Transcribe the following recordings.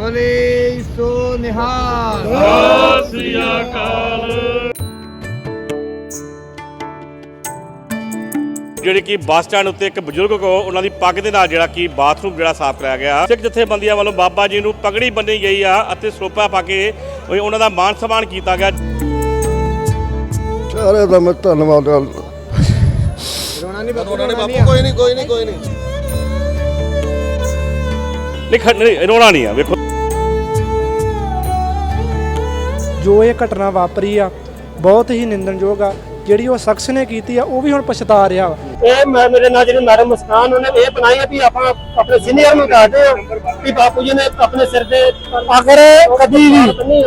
ਬੋਲੇ ਸੋ ਨਿਹਾਲ। ਸਤਿ ਸ੍ਰੀ ਅਕਾਲ। ਜਿਹੜੇ ਕਿ ਬੱਸ ਸਟੈਂਡ ਉੱਤੇ ਇੱਕ ਬਜ਼ੁਰਗ ਕੋ ਉਹਨਾਂ ਦੀ ਪੱਗ ਦੇ ਨਾਲ ਜਿਹੜਾ ਕਿ ਬਾਥਰੂਮ ਜਿਹੜਾ ਸਾਫ਼ ਕਰਾਇਆ ਗਿਆ। ਸਿੱਖ ਜਥੇਬੰਦੀਆਂ ਵੱਲੋਂ ਬਾਬਾ ਜੀ ਨੂੰ ਪਗੜੀ ਬੰਨੀ ਗਈ ਆ ਅਤੇ ਸਰੋਪਾ ਪਾ ਕੇ ਉਹ ਉਹਨਾਂ ਦਾ ਮਾਨ ਸਨਮਾਨ ਕੀਤਾ ਗਿਆ। ਸਾਰੇ ਦਾ ਮੈਂ ਧੰਨਵਾਦ ਰੋਣਾ ਨਹੀਂ ਬਾਪੂ ਉਹਨਾਂ ਨੇ ਰੋਣਾ ਬਾਪੂ ਕੋਈ ਨਹੀਂ ਕੋਈ ਨਹੀਂ ਕੋਈ ਨਹੀਂ ਨਹੀਂ ਰੋਣਾ ਨਹੀਂ ਆ ਵੇਖੋ। ਜੋ ਇਹ ਘਟਨਾ ਵਾਪਰੀ ਆ ਬਹੁਤ ਹੀ ਨਿੰਦਣਯੋਗ ਆ। ਜਿਹੜੀ ਉਹ ਸ਼ਖਸ ਨੇ ਕੀਤੀ ਆ ਉਹ ਵੀ ਹੁਣ ਪਛਤਾ ਰਿਹਾ ਇਹ ਮੇਰੇ ਨਾਲ ਜਿਹੜੇ ਨਰਮ ਮੁਸਕਾਨ ਉਹਨੇ ਇਹ ਬਣਾਈ ਹੈ ਵੀ ਆਪਾਂ ਆਪਣੇ ਸੀਨੀਅਰ ਨੂੰ ਦੱਸਦੇ ਆ ਵੀ ਬਾਪੂ ਜੀ ਨੇ ਆਪਣੇ ਸਿਰ ਤੇ ਅਗਰ ਕਦੀ ਵੀ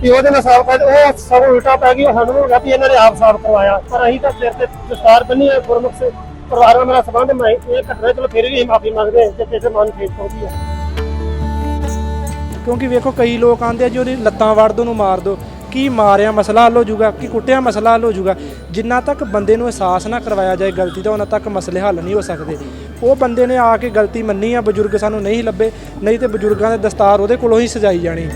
ਵੀ ਉਹਦੇ ਨਾਲ ਸਾਫ਼ ਕਰ ਉਹ ਸਭ ਉਲਟਾ ਪੈ ਗਈ ਸਾਨੂੰ ਹੋ ਗਿਆ ਵੀ ਇਹਨਾਂ ਨੇ ਆਪ ਸਾਫ਼ ਕਰਵਾਇਆ। ਪਰ ਅਸੀਂ ਤਾਂ ਸਿਰ ਤੇ ਦਸਤਾਰ ਬੰਨੀ ਹੈ ਗੁਰਮੁਖ ਸੇ ਪਰਿਵਾਰ ਨਾਲ ਮੇਰਾ ਸੰਬੰਧ ਮੈਂ ਇਹ ਘਟਨਾ ਚਲੋ ਫਿਰ ਵੀ ਮਾਫੀ ਮੰਗਦੇ ਹਾਂ ਜੇ ਕਿਸੇ ਮਨ ਠੇਸ ਪਹੁੰਚੀ ਹੈ ਕਿਉਂਕਿ ਵੇਖੋ ਕਈ ਲੋਕ ਆਂਦੇ ਆ ਜੀ ਉਹਦੀ ਲੱਤਾਂ ਵੜ ਦੋ ਨੂੰ ਮਾਰ ਦੋ। ਕੀ ਮਾਰਿਆ ਮਸਲਾ ਹੱਲ ਹੋ ਜਾਊਗਾ? ਕੀ ਕੁੱਟਿਆ ਮਸਲਾ ਹੱਲ ਹੋ ਜਾਊਗਾ? ਜਿੰਨਾ ਤੱਕ ਬੰਦੇ ਨੂੰ ਅਹਿਸਾਸ ਨਾ ਕਰਵਾਇਆ ਜਾਏ ਗਲਤੀ ਦਾ, ਉਹਨਾਂ ਤੱਕ ਮਸਲੇ ਹੱਲ ਨਹੀਂ ਹੋ ਸਕਦੇ। ਉਹ ਬੰਦੇ ਨੇ ਆ ਕੇ ਗਲਤੀ ਮੰਨੀ ਆ, ਬਜ਼ੁਰਗ ਸਾਨੂੰ ਨਹੀਂ ਲੱਭੇ, ਨਹੀਂ ਤੇ ਬਜ਼ੁਰਗਾਂ ਦੇ ਦਸਤਾਰ ਉਹਦੇ ਕੋਲੋਂ ਹੀ ਸਜਾਈ ਜਾਣੀ।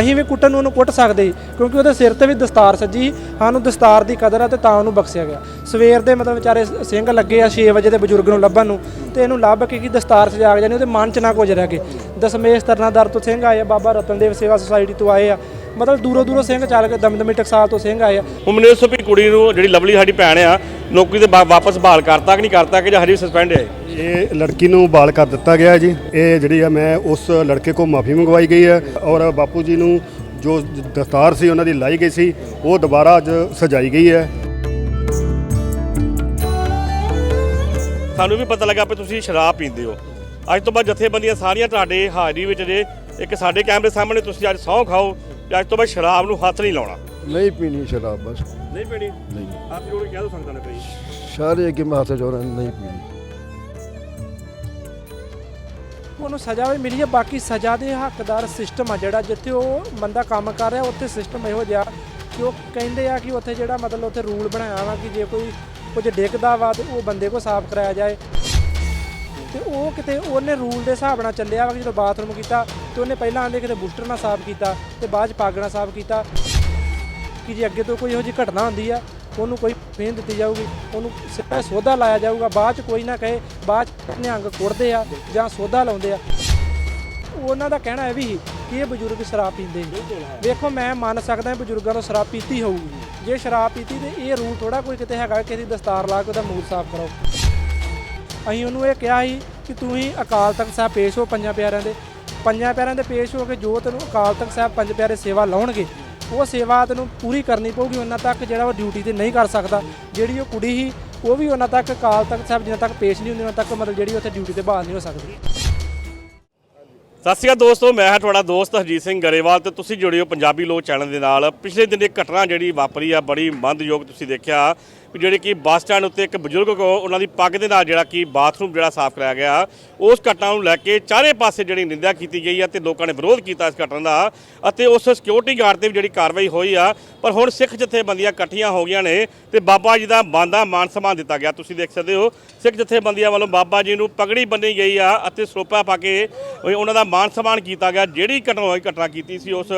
ਅਸੀਂ ਵੀ ਕੁੱਟਣ ਨੂੰ ਉਹਨੂੰ ਕੁੱਟ ਸਕਦੇ ਕਿਉਂਕਿ ਉਹਦੇ ਸਿਰ ਤੇ ਵੀ ਦਸਤਾਰ ਸੱਜੀ ਸੀ। ਸਾਨੂੰ ਦਸਤਾਰ ਦੀ ਕਦਰ ਆ ਤੇ ਤਾਂ ਉਹਨੂੰ ਬਖਸ਼ਿਆ ਗਿਆ। ਸਵੇਰ ਦੇ ਮਤਲਬ ਵਿਚਾਰੇ ਸਿੰਘ ਲੱਗੇ ਆ 6 ਵਜੇ ਦੇ ਬਜ਼ੁਰਗ ਨੂੰ ਲੱਭਣ ਨੂੰ ਤੇ ਇਹਨੂੰ ਲੱਭ ਕੇ ਕੀ ਦਸਤਾਰ ਸਜਾ ਕੇ ਜਾਣੀ, ਉਹਦੇ ਮਨ 'ਚ ਨਾ ਕੁਝ ਰਹਿ ਕੇ ਦਸਮੇਸ਼ ਤਰਨਾਦਰ ਤੋਂ ਸਿੰਘ ਆਏ ਆ, ਬਾਬਾ ਰਤਨਦੇਵ ਸੇਵਾ ਸੁਸਾਇਟੀ ਤੋਂ ਆਏ ਆ। ਮਤਲਬ ਦੂਰੋਂ ਦੂਰੋਂ ਸਿੰਘ ਚੱਲ ਕੇ ਦਮਦਮੀ ਟਕਸਾਲ ਤੋਂ ਸਿੰਘ ਆਏ ਆ। ਹੁਣ ਮੈਨੂੰ ਦੱਸੋ ਵੀ ਕੁੜੀ ਨੂੰ ਜਿਹੜੀ ਲਵਲੀ ਸਾਡੀ ਭੈਣ ਆ, ਨੌਕਰੀ ਤੇ ਵਾ- ਵਾਪਸ ਬਹਾਲ ਕਰਤਾ ਕਿ ਨਹੀਂ ਕਰਤਾ ਕਿ ਜਾਂ ਹਜੇ ਸਸਪੈਂਡ ਹੈ? ਇਹ ਲੜਕੀ ਨੂੰ ਬਾਲ ਕਰ ਦਿੱਤਾ ਗਿਆ ਜੀ। ਇਹ ਜਿਹੜੀ ਆ ਮੈਂ ਉਸ ਲੜਕੇ ਕੋ ਮਾਫੀ ਮੰਗਵਾਈ ਗਈ ਹੈ ਔਰ ਬਾਪੂ ਜੀ ਨੂੰ ਜੋ ਦਸਤਾਰ ਸੀ ਉਹਨਾਂ ਦੀ ਲਾਈ ਗਈ ਸੀ ਉਹ ਦੁਬਾਰਾ ਅੱਜ ਸਜਾਈ ਗਈ ਹੈ। ਸਾਨੂੰ ਵੀ ਪਤਾ ਲੱਗਾ ਵੀ ਤੁਸੀਂ ਸ਼ਰਾਬ ਪੀਂਦੇ ਹੋ। ਅੱਜ ਤੋਂ ਬਾਅਦ ਜਥੇਬੰਦੀਆਂ ਸਾਰੀਆਂ ਤੁਹਾਡੇ ਹਾਜ਼ਰੀ ਵਿੱਚ ਜੇ ਇੱਕ ਸਾਡੇ ਕੈਮਰੇ ਸਾਹਮਣੇ ਤੁਸੀਂ ਅੱਜ ਸਹੁੰ ਖਾਓ ਕਿ ਅੱਜ ਤੋਂ ਬਾਅਦ ਸ਼ਰਾਬ ਨੂੰ ਹੱਥ ਨਹੀਂ ਲਾਉਣਾ। ਨਹੀਂ ਪੀਣੀ ਸ਼ਰਾਬ ਬਸ। ਨਹੀਂ ਪੀਣੀ? ਨਹੀਂ। ਹੱਥ ਜੋੜ ਕੇ ਕਹਿ ਦੋ ਸੰਗਤਾਂ ਨੇ ਕੋਈ ਸਾਰੇ ਅੱਗੇ ਮੈਂ ਹੱਥ ਨਹੀਂ ਪੀਣੀ। ਉਹਨੂੰ ਸਜ਼ਾ ਵੀ ਮਿਲੀ ਹੈ। ਬਾਕੀ ਸਜ਼ਾ ਦੇ ਹੱਕਦਾਰ ਸਿਸਟਮ ਆ ਜਿਹੜਾ ਜਿੱਥੇ ਉਹ ਬੰਦਾ ਕੰਮ ਕਰ ਰਿਹਾ, ਉੱਥੇ ਸਿਸਟਮ ਇਹੋ ਜਿਹਾ ਕਿ ਉਹ ਕਹਿੰਦੇ ਆ ਕਿ ਉੱਥੇ ਜਿਹੜਾ ਮਤਲਬ ਉੱਥੇ ਰੂਲ ਬਣਾਇਆ ਵਾ ਕਿ ਜੇ ਕੋਈ ਕੁਝ ਡਿੱਗਦਾ ਵਾ ਤੇ ਉਹ ਬੰਦੇ ਕੋ ਸਾਫ਼ ਕਰਾਇਆ ਜਾਏ। ਤੇ ਉਹ ਕਿਤੇ ਉਹਨੇ ਰੂਲ ਦੇ ਹਿਸਾਬ ਨਾਲ ਚੱਲਿਆ ਵਾ ਕਿ ਜਦੋਂ ਬਾਥਰੂਮ ਕੀਤਾ ਤੇ ਉਹਨੇ ਪਹਿਲਾਂ ਆਂਦੇ ਕਿਤੇ ਬੂਸਟਰ ਨਾਲ ਸਾਫ਼ ਕੀਤਾ ਤੇ ਬਾਅਦ ਚ ਪੱਗ ਨਾਲ ਸਾਫ਼ ਕੀਤਾ ਕਿ ਜੇ ਅੱਗੇ ਤੋਂ ਕੋਈ ਇਹੋ ਜਿਹੀ ਘਟਨਾ ਹੁੰਦੀ ਆ, ਉਹਨੂੰ ਕੋਈ ਫੇਨ ਦਿੱਤੀ ਜਾਊਗੀ, ਉਹਨੂੰ ਸਿੱਧਾ ਸੋਧਾ ਲਾਇਆ ਜਾਊਗਾ, ਬਾਅਦ ਚ ਕੋਈ ਨਾ ਕਹੇ, ਬਾਅਦ ਚ ਨਿਹੰਗ ਕੁੱਟਦੇ ਆ ਜਾਂ ਸੋਧਾ ਲਾਉਂਦੇ ਆ। ਉਹਨਾਂ ਦਾ ਕਹਿਣਾ ਇਹ ਵੀ ਸੀ ਕਿ ਇਹ ਬਜ਼ੁਰਗ ਸ਼ਰਾਬ ਪੀਂਦੇ ਸੀ। ਵੇਖੋ, ਮੈਂ ਮੰਨ ਸਕਦਾ ਬਜ਼ੁਰਗਾਂ ਤੋਂ ਸ਼ਰਾਬ ਪੀਤੀ ਹੋਊਗੀ। ਜੇ ਸ਼ਰਾਬ ਪੀਤੀ ਤੇ ਇਹ ਰੂਲ ਥੋੜਾ ਕੋਈ ਕਿਤੇ ਹੈਗਾ ਕਿ ਕਿਸੇ ਦਸਤਾਰ ਲਾ ਕੇ ਉਹਦਾ ਮੂੰਹ ਸਾਫ਼ ਕਰੋ। ਅਸੀਂ ਉਹਨੂੰ ਇਹ ਕਿਹਾ ਸੀ ਕਿ ਤੂੰ ਹੀ ਅਕਾਲ ਤਖਤ ਸਾਹਿਬ ਪੇਸ਼ ਹੋ ਪੰਜਾਂ ਪਿਆਰਿਆਂ ਦੇ। ਪੰਜਾਂ ਪਿਆਰਿਆਂ ਦੇ ਪੇਸ਼ ਹੋ ਕੇ ਜੋ ਤੈਨੂੰ ਅਕਾਲ ਤਖਤ ਸਾਹਿਬ ਪੰਜ ਪਿਆਰੇ ਸੇਵਾ ਲਾਉਣਗੇ ਉਹ ਸੇਵਾ ਤੈਨੂੰ ਪੂਰੀ ਕਰਨੀ ਪਊਗੀ ਉਹਨਾਂ ਤੱਕ, ਜਿਹੜਾ ਉਹ ਡਿਊਟੀ ਤੇ ਨਹੀਂ ਕਰ ਸਕਦਾ। ਜਿਹੜੀ ਉਹ ਕੁੜੀ ਸੀ, ਉਹ ਵੀ ਉਹਨਾਂ ਤੱਕ ਕਾਲ ਤੱਕ ਸਾਹਿਬ ਜਿੰਨਾ ਤੱਕ ਪੇਸ਼ ਨਹੀਂ ਹੁੰਦੀ, ਉਹਨਾਂ ਤੱਕ ਮਤਲਬ ਜਿਹੜੀ ਉੱਥੇ ਡਿਊਟੀ ਤੇ ਬਹਾਲ ਨਹੀਂ ਹੋ ਸਕਦੀ। ਸਤਿ ਸ਼੍ਰੀ ਅਕਾਲ ਦੋਸਤੋ, ਮੈਂ ਹਾਂ ਤੁਹਾਡਾ ਦੋਸਤ ਹਰਜੀਤ ਸਿੰਘ ਗਰੇਵਾਲ ਤੇ ਤੁਸੀਂ ਜੁੜੇ ਹੋ ਪੰਜਾਬੀ ਲੋਕ ਚੈਨਲ ਦੇ ਨਾਲ। ਪਿਛਲੇ ਦਿਨ ਇੱਕ ਘਟਨਾ ਜਿਹੜੀ ਵਾਪਰੀ ਆ, ਬੜੀ ਮੰਦਯੋਗ ਤੁਸੀਂ ਦੇਖਿਆ। ਵੀ ਜਿਹੜੇ ਕਿ ਬੱਸ ਸਟੈਂਡ ਉੱਤੇ ਇੱਕ ਬਜ਼ੁਰਗ ਕੋ ਉਹਨਾਂ ਦੀ ਪੱਗ ਦੇ ਨਾਲ ਜਿਹੜਾ ਕਿ ਬਾਥਰੂਮ ਜਿਹੜਾ ਸਾਫ਼ ਕਰਾਇਆ ਗਿਆ, ਉਸ ਘਟਨਾ ਨੂੰ ਲੈ ਕੇ ਚਾਰੇ ਪਾਸੇ ਜਿਹੜੀ ਨਿੰਦਿਆ ਕੀਤੀ ਗਈ ਆ ਤੇ ਲੋਕਾਂ ਨੇ ਵਿਰੋਧ ਕੀਤਾ ਇਸ ਘਟਨਾ ਦਾ ਅਤੇ ਉਸ ਸਿਕਿਉਰਿਟੀ ਗਾਰਡ ਤੇ ਵੀ ਜਿਹੜੀ ਕਾਰਵਾਈ ਹੋਈ ਆ, ਪਰ ਹੁਣ ਸਿੱਖ ਜਥੇਬੰਦੀਆਂ ਇਕੱਠੀਆਂ ਹੋ ਗਈਆਂ ਨੇ ਤੇ ਬਾਬਾ ਜੀ ਦਾ ਬੰਦਾ ਮਾਨ ਸਨਮਾਨ ਦਿੱਤਾ ਗਿਆ। ਤੁਸੀਂ ਦੇਖ ਸਕਦੇ ਹੋ, ਸਿੱਖ ਜਥੇਬੰਦੀਆਂ ਵੱਲੋਂ ਬਾਬਾ ਜੀ ਨੂੰ ਪਗੜੀ ਬੰਨੀ ਗਈ ਆ ਅਤੇ ਸਰੋਪਾ ਪਾ ਕੇ ਉਹ- ਉਹਨਾਂ ਦਾ ਮਾਨ ਸਨਮਾਨ ਕੀਤਾ ਗਿਆ। ਜਿਹੜੀ ਘਟਨਾ ਹੋਈ, ਘਟਨਾ ਕੀਤੀ ਸੀ ਉਸ